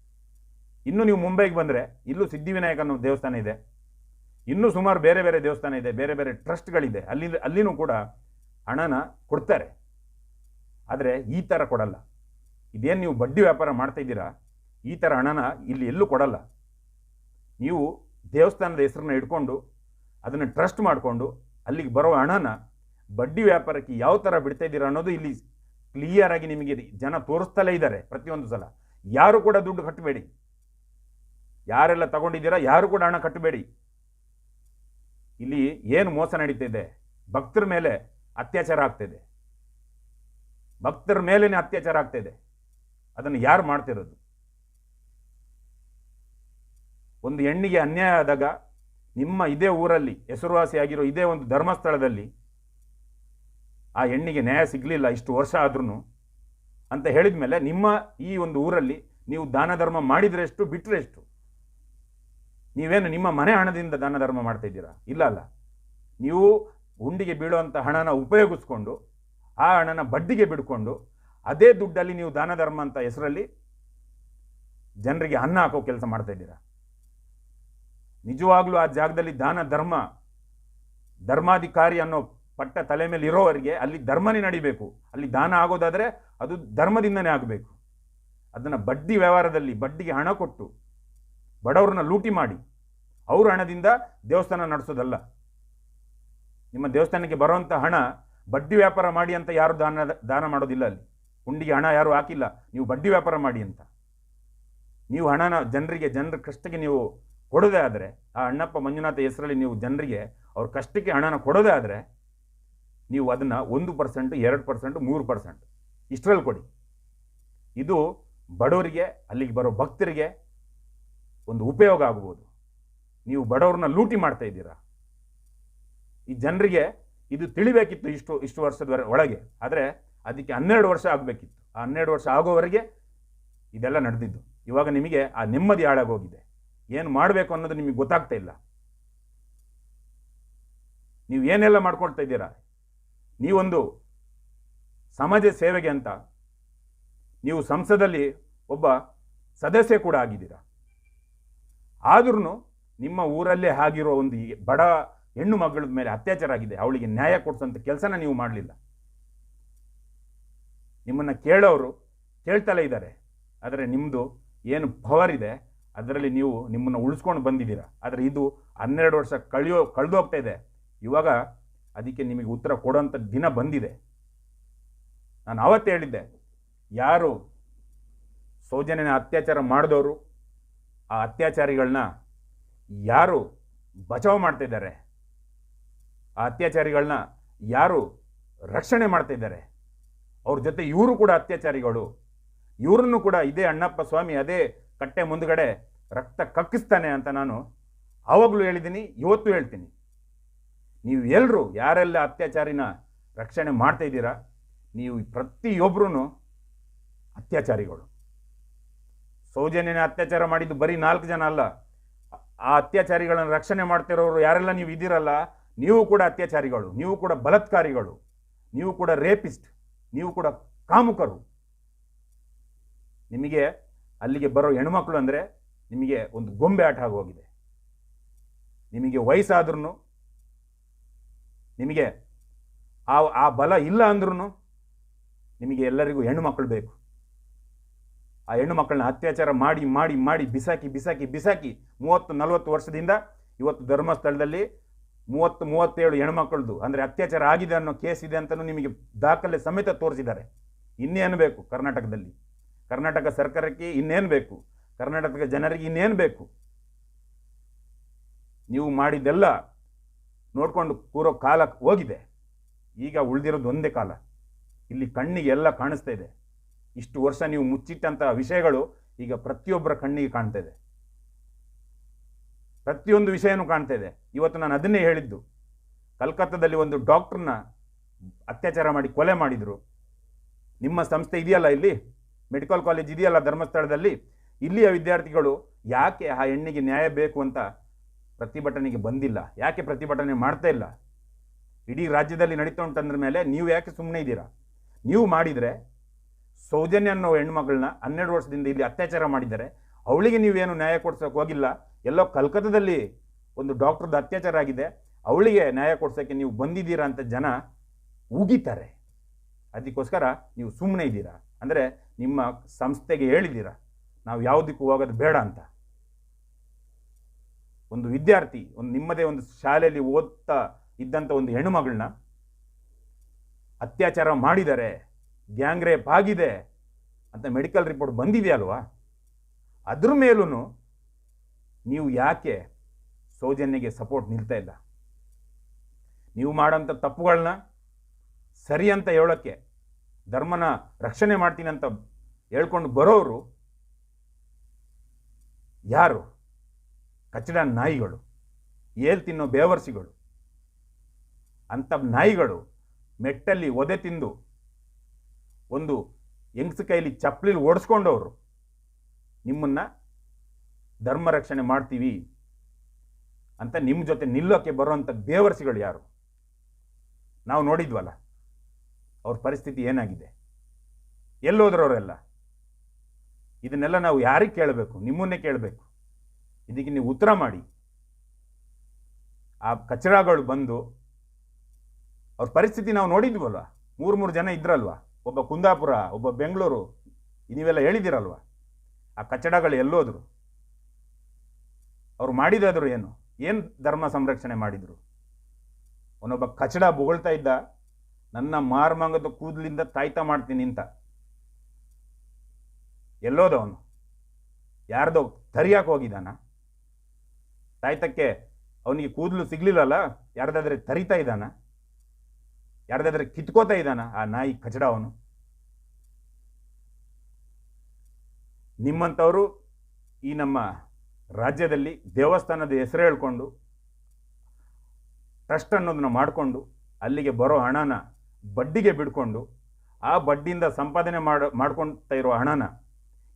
ಇನ್ನು ನೀವು ಮುಂಬೈಗೆ ಬಂದರೆ ಇಲ್ಲೂ ಸಿದ್ಧಿವಿನಾಯಕ ಅನ್ನೋ ದೇವಸ್ಥಾನ ಇದೆ. ಇನ್ನೂ ಸುಮಾರು ಬೇರೆ ಬೇರೆ ದೇವಸ್ಥಾನ ಇದೆ, ಬೇರೆ ಬೇರೆ ಟ್ರಸ್ಟ್ಗಳಿದೆ. ಅಲ್ಲಿ, ಅಲ್ಲಿನೂ ಕೂಡ ಹಣನ ಕೊಡ್ತಾರೆ. ಆದರೆ ಈ ಥರ ಕೊಡಲ್ಲ. ಇದೇನು ನೀವು ಬಡ್ಡಿ ವ್ಯಾಪಾರ ಮಾಡ್ತಾ ಇದ್ದೀರಾ? ಈ ಥರ ಹಣನ ಇಲ್ಲಿ ಎಲ್ಲೂ ಕೊಡಲ್ಲ. ನೀವು ದೇವಸ್ಥಾನದ ಹೆಸರನ್ನ ಇಟ್ಕೊಂಡು ಅದನ್ನು ಟ್ರಸ್ಟ್ ಮಾಡಿಕೊಂಡು ಅಲ್ಲಿಗೆ ಬರೋ ಹಣನ ಬಡ್ಡಿ ವ್ಯಾಪಾರಕ್ಕೆ ಯಾವ ಥರ ಬಿಡ್ತಾ ಇದ್ದೀರಾ ಅನ್ನೋದು ಇಲ್ಲಿ ಕ್ಲಿಯರ್ ಆಗಿ ನಿಮಗೆ ಜನ ತೋರಿಸ್ತಲೇ ಇದ್ದಾರೆ ಪ್ರತಿಯೊಂದು ಸಲ. ಯಾರು ಕೂಡ ದುಡ್ಡು ಕಟ್ಟಬೇಡಿ. ಯಾರೆಲ್ಲ ತಗೊಂಡಿದ್ದೀರಾ ಯಾರು ಕೂಡ ಹಣ ಕಟ್ಟಬೇಡಿ. ಇಲ್ಲಿ ಏನು ಮೋಸ ನಡೀತಿದೆ ಭಕ್ತರ ಮೇಲೆ ಅತ್ಯಾಚಾರ ಆಗ್ತಿದೆ ಭಕ್ತರ ಮೇಲೇನೆ ಅತ್ಯಾಚಾರ ಆಗ್ತಿದೆ ಅದನ್ನು ಯಾರು ಮಾಡ್ತಿರೋದು? ಒಂದು ಹೆಣ್ಣಿಗೆ ಅನ್ಯಾಯ ಆದಾಗ ನಿಮ್ಮ ಇದೇ ಊರಲ್ಲಿ ಹೆಸರುವಾಸಿಯಾಗಿರೋ ಇದೇ ಒಂದು ಧರ್ಮಸ್ಥಳದಲ್ಲಿ ಆ ಹೆಣ್ಣಿಗೆ ನ್ಯಾಯ ಸಿಗಲಿಲ್ಲ ಇಷ್ಟು ವರ್ಷ ಆದ್ರೂ ಅಂತ ಹೇಳಿದ ಮೇಲೆ ನಿಮ್ಮ ಈ ಒಂದು ಊರಲ್ಲಿ ನೀವು ದಾನ ಧರ್ಮ ಮಾಡಿದರೆ ಎಷ್ಟು ಬಿಟ್ಟರೆ ಎಷ್ಟು? ನೀವೇನು ನಿಮ್ಮ ಮನೆ ಹಣದಿಂದ ದಾನ ಧರ್ಮ ಮಾಡ್ತಾ ಇದ್ದೀರಾ? ಇಲ್ಲ ಅಲ್ಲ. ನೀವು ಉಂಡಿಗೆ ಬೀಳುವಂಥ ಹಣನ ಉಪಯೋಗಿಸ್ಕೊಂಡು ಆ ಹಣನ ಬಡ್ಡಿಗೆ ಬಿಡ್ಕೊಂಡು ಅದೇ ದುಡ್ಡಲ್ಲಿ ನೀವು ದಾನ ಧರ್ಮ ಅಂತ ಹೆಸರಲ್ಲಿ ಜನರಿಗೆ ಅನ್ನ ಹಾಕೋ ಕೆಲಸ ಮಾಡ್ತಾ ಇದ್ದೀರಾ? ನಿಜವಾಗ್ಲೂ ಆ ಜಾಗದಲ್ಲಿ ದಾನ ಧರ್ಮ, ಧರ್ಮಾಧಿಕಾರಿ ಅನ್ನೋ ಪಟ್ಟ ತಲೆ ಮೇಲೆ ಇರೋವರಿಗೆ ಅಲ್ಲಿ ಧರ್ಮನೇ ನಡಿಬೇಕು. ಅಲ್ಲಿ ದಾನ ಆಗೋದಾದರೆ ಅದು ಧರ್ಮದಿಂದನೇ ಆಗಬೇಕು. ಅದನ್ನು ಬಡ್ಡಿ ವ್ಯವಹಾರದಲ್ಲಿ, ಬಡ್ಡಿಗೆ ಹಣ ಕೊಟ್ಟು ಬಡವ್ರನ್ನ ಲೂಟಿ ಮಾಡಿ, ಅವ್ರ ಹಣದಿಂದ ದೇವಸ್ಥಾನ ನಡೆಸೋದಲ್ಲ. ನಿಮ್ಮ ದೇವಸ್ಥಾನಕ್ಕೆ ಬರುವಂಥ ಹಣ ಬಡ್ಡಿ ವ್ಯಾಪಾರ ಮಾಡಿ ಅಂತ ಯಾರು ದಾನ ದಾನ ಮಾಡೋದಿಲ್ಲ ಅಲ್ಲಿ. ಹುಂಡಿಗೆ ಹಣ ಯಾರು ಹಾಕಿಲ್ಲ, ನೀವು ಬಡ್ಡಿ ವ್ಯಾಪಾರ ಮಾಡಿ ಅಂತ. ನೀವು ಹಣನ ಜನರಿಗೆ, ಜನರ ಕಷ್ಟಕ್ಕೆ ನೀವು ಕೊಡೋದೇ ಆದರೆ, ಆ ಅಣ್ಣಪ್ಪ ಮಂಜುನಾಥ ಹೆಸರಲ್ಲಿ ನೀವು ಜನರಿಗೆ ಅವ್ರ ಕಷ್ಟಕ್ಕೆ ಹಣನ ಕೊಡೋದೇ ಆದರೆ, ನೀವು ಅದನ್ನು ಒಂದು ಪರ್ಸೆಂಟ್, ಎರಡು ಪರ್ಸೆಂಟ್, ಮೂರು ಪರ್ಸೆಂಟ್ ಇಷ್ಟರಲ್ಲಿ ಕೊಡಿ. ಇದು ಬಡವರಿಗೆ, ಅಲ್ಲಿಗೆ ಬರೋ ಭಕ್ತರಿಗೆ ಒಂದು ಉಪಯೋಗ ಆಗ್ಬೋದು. ನೀವು ಬಡವ್ರನ್ನ ಲೂಟಿ ಮಾಡ್ತಾ ಇದ್ದೀರಾ. ಈ ಜನರಿಗೆ ಇದು ತಿಳಿಬೇಕಿತ್ತು ಇಷ್ಟು ಇಷ್ಟು ವರ್ಷದ ಒಳಗೆ. ಆದರೆ ಅದಕ್ಕೆ ಹನ್ನೆರಡು ವರ್ಷ ಆಗಬೇಕಿತ್ತು. ಆ ಹನ್ನೆರಡು ವರ್ಷ ಆಗೋವರೆಗೆ ಇದೆಲ್ಲ ನಡೆದಿದ್ದು. ಇವಾಗ ನಿಮಗೆ ಆ ನೆಮ್ಮದಿ ಹಾಳಾಗೋಗಿದೆ. ಏನು ಮಾಡಬೇಕು ಅನ್ನೋದು ನಿಮಗೆ ಗೊತ್ತಾಗ್ತಾ ಇಲ್ಲ. ನೀವು ಏನೆಲ್ಲ ಮಾಡ್ಕೊಳ್ತಾ ಇದ್ದೀರಾ? ನೀವೊಂದು ಸಮಾಜ ಸೇವೆಗೆ ಅಂತ ನೀವು ಸಂಸದಲ್ಲಿ ಒಬ್ಬ ಸದಸ್ಯ ಕೂಡ ಆಗಿದ್ದೀರಾ? ಆದ್ರೂ ನಿಮ್ಮ ಊರಲ್ಲೇ ಆಗಿರೋ ಒಂದು ಬಡ ಹೆಣ್ಣು ಮಗಳ ಮೇಲೆ ಅತ್ಯಾಚಾರ ಆಗಿದೆ. ಅವಳಿಗೆ ನ್ಯಾಯ ಕೊಡಿಸೋಂಥ ಕೆಲಸನ ನೀವು ಮಾಡಲಿಲ್ಲ. ನಿಮ್ಮನ್ನು ಕೇಳೋರು ಕೇಳ್ತಲೇ ಇದ್ದಾರೆ. ಆದರೆ ನಿಮ್ಮದು ಏನು ಪವರ್ ಇದೆ? ಅದರಲ್ಲಿ ನೀವು ನಿಮ್ಮನ್ನು ಉಳಿಸ್ಕೊಂಡು ಬಂದಿದ್ದೀರಾ. ಆದರೆ ಇದು ಹನ್ನೆರಡು ವರ್ಷ ಕಳೆಯೋ, ಕಳೆದು ಹೋಗ್ತಾ ಇದೆ. ಇವಾಗ ಅದಕ್ಕೆ ನಿಮಗೆ ಉತ್ತರ ಕೊಡೋಂಥ ದಿನ ಬಂದಿದೆ. ನಾನು ಆವತ್ತು ಹೇಳಿದ್ದೆ, ಯಾರು ಸೌಜನ್ಯನ ಅತ್ಯಾಚಾರ ಮಾಡಿದವರು, ಆ ಅತ್ಯಾಚಾರಿಗಳನ್ನ ಯಾರು ಬಚಾವ್ ಮಾಡ್ತಾ ಇದ್ದಾರೆ? ಆ ಅತ್ಯಾಚಾರಿಗಳನ್ನ ಯಾರು ರಕ್ಷಣೆ ಮಾಡ್ತಾ ಇದ್ದಾರೆ? ಅವ್ರ ಜೊತೆ ಇವರು ಕೂಡ ಅತ್ಯಾಚಾರಿಗಳು. ಇವರನ್ನು ಕೂಡ ಇದೇ ಅಣ್ಣಪ್ಪ ಸ್ವಾಮಿ, ಅದೇ ಕಟ್ಟೆ ಮುಂದುಗಡೆ ರಕ್ತ ಕಕ್ಕಿಸ್ತಾನೆ ಅಂತ ನಾನು ಆವಾಗಲೂ ಹೇಳಿದ್ದೀನಿ, ಇವತ್ತು ಹೇಳ್ತೀನಿ. ನೀವು ಎಲ್ಲರೂ ಯಾರೆಲ್ಲ ಅತ್ಯಾಚಾರಿನ ರಕ್ಷಣೆ ಮಾಡ್ತಾ ಇದ್ದೀರಾ, ನೀವು ಪ್ರತಿಯೊಬ್ಬರೂ ಅತ್ಯಾಚಾರಿಗಳು. ಸೌಜನ್ಯನ ಅತ್ಯಾಚಾರ ಮಾಡಿದ್ದು ಬರೀ ನಾಲ್ಕು ಜನ ಅಲ್ಲ. ಆ ಅತ್ಯಾಚಾರಿಗಳನ್ನು ರಕ್ಷಣೆ ಮಾಡ್ತಿರೋರು ಯಾರೆಲ್ಲ ನೀವು ಇದ್ದೀರಲ್ಲ, ನೀವು ಕೂಡ ಅತ್ಯಾಚಾರಿಗಳು, ನೀವು ಕೂಡ ಬಲತ್ಕಾರಿಗಳು, ನೀವು ಕೂಡ ರೇಪಿಸ್ಟ್, ನೀವು ಕೂಡ ಕಾಮುಕರು. ನಿಮಗೆ ಅಲ್ಲಿಗೆ ಬರೋ ಹೆಣ್ಮಕ್ಳು ಅಂದರೆ ನಿಮಗೆ ಒಂದು ಗೊಂಬೆ ಆಟ ಆಗೋಗಿದೆ. ನಿಮಗೆ ವಯಸ್ಸಾದ್ರೂ ನಿಮಗೆ ಆ ಆ ಬಲ ಇಲ್ಲ ಅಂದ್ರೂ ನಿಮಗೆ ಎಲ್ಲರಿಗೂ ಹೆಣ್ಣು ಮಕ್ಕಳು ಬೇಕು. ಆ ಹೆಣ್ಣು ಮಕ್ಕಳನ್ನ ಅತ್ಯಾಚಾರ ಮಾಡಿ ಮಾಡಿ ಮಾಡಿ ಬಿಸಾಕಿ ಬಿಸಾಕಿ ಬಿಸಾಕಿ ಮೂವತ್ತು, ನಲವತ್ತು ವರ್ಷದಿಂದ ಇವತ್ತು ಧರ್ಮಸ್ಥಳದಲ್ಲಿ ಮೂವತ್ತು, ಮೂವತ್ತೇಳು ಹೆಣ್ಮಕ್ಳದ್ದು ಅಂದರೆ ಅತ್ಯಾಚಾರ ಆಗಿದೆ ಅನ್ನೋ ಕೇಸ್ ಇದೆ ಅಂತಲೂ ನಿಮಗೆ ದಾಖಲೆ ಸಮೇತ ತೋರಿಸಿದ್ದಾರೆ. ಇನ್ನೇನು ಬೇಕು ಕರ್ನಾಟಕದಲ್ಲಿ. ಕರ್ನಾಟಕ ಸರ್ಕಾರಕ್ಕೆ ಇನ್ನೇನು ಬೇಕು? ಕರ್ನಾಟಕದ ಜನರಿಗೆ ಇನ್ನೇನು ಬೇಕು? ನೀವು ಮಾಡಿದ್ದೆಲ್ಲ ನೋಡಿಕೊಂಡು ಕೂರೋ ಕಾಲ ಹೋಗಿದೆ. ಈಗ ಉಳಿದಿರೋದು ಒಂದೇ ಕಾಲ. ಇಲ್ಲಿ ಕಣ್ಣಿಗೆ ಎಲ್ಲ ಕಾಣಿಸ್ತಾ ಇದೆ. ಇಷ್ಟು ವರ್ಷ ನೀವು ಮುಚ್ಚಿಟ್ಟಂತಹ ವಿಷಯಗಳು ಈಗ ಪ್ರತಿಯೊಬ್ಬರ ಕಣ್ಣಿಗೆ ಕಾಣ್ತಾ ಇದೆ. ಪ್ರತಿಯೊಂದು ವಿಷಯನೂ ಕಾಣ್ತಾ ಇದೆ. ಇವತ್ತು ನಾನು ಅದನ್ನೇ ಹೇಳಿದ್ದು. ಕಲ್ಕತ್ತಾದಲ್ಲಿ ಒಂದು ಡಾಕ್ಟ್ರನ್ನ ಅತ್ಯಾಚಾರ ಮಾಡಿ ಕೊಲೆ ಮಾಡಿದರು. ನಿಮ್ಮ ಸಂಸ್ಥೆ ಇದೆಯಲ್ಲ ಇಲ್ಲಿ? ಮೆಡಿಕಲ್ ಕಾಲೇಜ್ ಇದೆಯಲ್ಲ ಧರ್ಮಸ್ಥಳದಲ್ಲಿ, ಇಲ್ಲಿಯ ವಿದ್ಯಾರ್ಥಿಗಳು ಯಾಕೆ ಆ ಹೆಣ್ಣಿಗೆ ನ್ಯಾಯ ಬೇಕು ಅಂತ ಪ್ರತಿಭಟನೆಗೆ ಬಂದಿಲ್ಲ? ಯಾಕೆ ಪ್ರತಿಭಟನೆ ಮಾಡ್ತಾ ಇಲ್ಲ? ಇಡೀ ರಾಜ್ಯದಲ್ಲಿ ನಡೀತಾ ಉಂಟಂದ್ರ ಮೇಲೆ ನೀವು ಯಾಕೆ ಸುಮ್ಮನೆ ಇದ್ದೀರಾ? ನೀವು ಮಾಡಿದರೆ ಸೌಜನ್ಯ ಅನ್ನೋ ಹೆಣ್ಮಗಳನ್ನ ಹನ್ನೆರಡು ವರ್ಷದಿಂದ ಇಲ್ಲಿ ಅತ್ಯಾಚಾರ ಮಾಡಿದ್ದಾರೆ. ಅವಳಿಗೆ ನೀವೇನು ನ್ಯಾಯ ಕೊಡ್ಸೋಕೆ ಹೋಗಿಲ್ಲ? ಎಲ್ಲೋ ಕಲ್ಕತ್ತಾದಲ್ಲಿ ಒಂದು ಡಾಕ್ಟ್ರದ್ದು ಅತ್ಯಾಚಾರ ಆಗಿದೆ. ಅವಳಿಗೆ ನ್ಯಾಯ ಕೊಡ್ಸೋಕ್ಕೆ ನೀವು ಬಂದಿದ್ದೀರಾ ಅಂತ ಜನ ಉಗಿತಾರೆ. ಅದಕ್ಕೋಸ್ಕರ ನೀವು ಸುಮ್ಮನೆ ಇದ್ದೀರಾ? ಅಂದರೆ ನಿಮ್ಮ ಸಂಸ್ಥೆಗೆ ಹೇಳಿದ್ದೀರಾ ನಾವು ಯಾವುದಕ್ಕೂ ಹೋಗೋದು ಬೇಡ ಅಂತ. ಒಂದು ವಿದ್ಯಾರ್ಥಿ, ಒಂದು ನಿಮ್ಮದೇ ಒಂದು ಶಾಲೆಯಲ್ಲಿ ಓದ್ತಾ ಇದ್ದಂಥ ಒಂದು ಹೆಣ್ಣುಮಗಳನ್ನ ಅತ್ಯಾಚಾರ ಮಾಡಿದ್ದಾರೆ ಗ್ಯಾಂಗ್ ರೇಪ್ ಆಗಿದೆ ಅಂತ ಮೆಡಿಕಲ್ ರಿಪೋರ್ಟ್ ಬಂದಿದೆಯಲ್ವಾ ಅದ್ರ ಮೇಲೂ ನೀವು ಯಾಕೆ ಸೌಜನ್ಯಗೆ ಸಪೋರ್ಟ್ ನಿಲ್ತಾ ಇಲ್ಲ? ನೀವು ಮಾಡೋಂಥ ತಪ್ಪುಗಳನ್ನ ಸರಿ ಅಂತ ಹೇಳೋಕ್ಕೆ ಧರ್ಮನ ರಕ್ಷಣೆ ಮಾಡ್ತೀನಿ ಅಂತ ಹೇಳ್ಕೊಂಡು ಬರೋರು ಯಾರು? ಕಚ್ಚಡ ನಾಯಿಗಳು, ಏಲ್ ತಿನ್ನೋ ಬೇವರ್ಸಿಗಳು, ಅಂಥ ನಾಯಿಗಳು ಮೆಟ್ಟಲ್ಲಿ ಒದೆ ತಿಂದು ಒಂದು ಹೆಂಗ್ಸ ಕೈಲಿ ಚಪ್ಪಲಿಲಿ ಓಡಿಸ್ಕೊಂಡವರು, ನಿಮ್ಮನ್ನು ಧರ್ಮ ರಕ್ಷಣೆ ಮಾಡ್ತೀವಿ ಅಂತ ನಿಮ್ಮ ಜೊತೆ ನಿಲ್ಲೋಕ್ಕೆ ಬರೋವಂಥ ಬೇವರ್ಸಿಗಳು ಯಾರು? ನಾವು ನೋಡಿದ್ವಲ್ಲ. ಅವ್ರ ಪರಿಸ್ಥಿತಿ ಏನಾಗಿದೆ? ಎಲ್ಲೋದ್ರವರೆಲ್ಲ ಇದನ್ನೆಲ್ಲ ನಾವು ಯಾರಿಗೆ ಕೇಳಬೇಕು? ನಿಮ್ಮನ್ನೇ ಕೇಳಬೇಕು. ಇದಕ್ಕೆ ನೀವು ಉತ್ತರ ಮಾಡಿ. ಆ ಕಚರಾಗಳು ಬಂದು ಅವ್ರ ಪರಿಸ್ಥಿತಿ ನಾವು ನೋಡಿದ್ವಲ್ವ? ಮೂರು ಮೂರು ಜನ ಇದ್ರಲ್ವ? ಒಬ್ಬ ಕುಂದಾಪುರ, ಒಬ್ಬ ಬೆಂಗಳೂರು, ನೀವೆಲ್ಲ ಹೇಳಿದಿರಲ್ವ? ಆ ಕಚ್ಚಡಗಳು ಎಲ್ಲೋದ್ರು. ಅವ್ರು ಮಾಡಿದಾದ್ರು ಏನು? ಏನು ಧರ್ಮ ಸಂರಕ್ಷಣೆ ಮಾಡಿದರು? ಅವನೊಬ್ಬ ಕಚಡ ಬೊಗಳ್ತಾ ಇದ್ದ ನನ್ನ ಮಾರ್ಮಾಂಗದ ಕೂದಲಿಂದ ತಾಯ್ತ ಮಾಡ್ತೀನಿ ಅಂತ. ಎಲ್ಲೋದ ಅವನು. ಯಾರ್ದೋ ತರಿಯಾಕೆ ಹೋಗಿದ್ದಾನ? ತಾಯ್ತಕ್ಕೆ ಅವನಿಗೆ ಕೂದಲು ಸಿಗ್ಲಿಲ್ಲಲ್ಲ, ಯಾರ್ದಾದ್ರೆ ತರಿತಾ ಇದ್ದಾನ? ಯಾರ್ದಾದ್ರೆ ಕಿತ್ಕೋತಾ ಇದ್ದಾನ? ಆ ನಾಯಿ ಕಚಡ ಅವನು. ನಿಮ್ಮಂಥವರು ಈ ನಮ್ಮ ರಾಜ್ಯದಲ್ಲಿ ದೇವಸ್ಥಾನದ ಹೆಸರು ಹೇಳ್ಕೊಂಡು, ಟ್ರಸ್ಟ್ ಅನ್ನೋದನ್ನ ಮಾಡಿಕೊಂಡು ಅಲ್ಲಿಗೆ ಬರೋ ಹಣನ ಬಡ್ಡಿಗೆ ಬಿಡ್ಕೊಂಡು ಆ ಬಡ್ಡಿಯಿಂದ ಸಂಪಾದನೆ ಮಾಡಿ ಮಾಡ್ಕೊಳ್ತಾ ಇರೋ ಹಣನ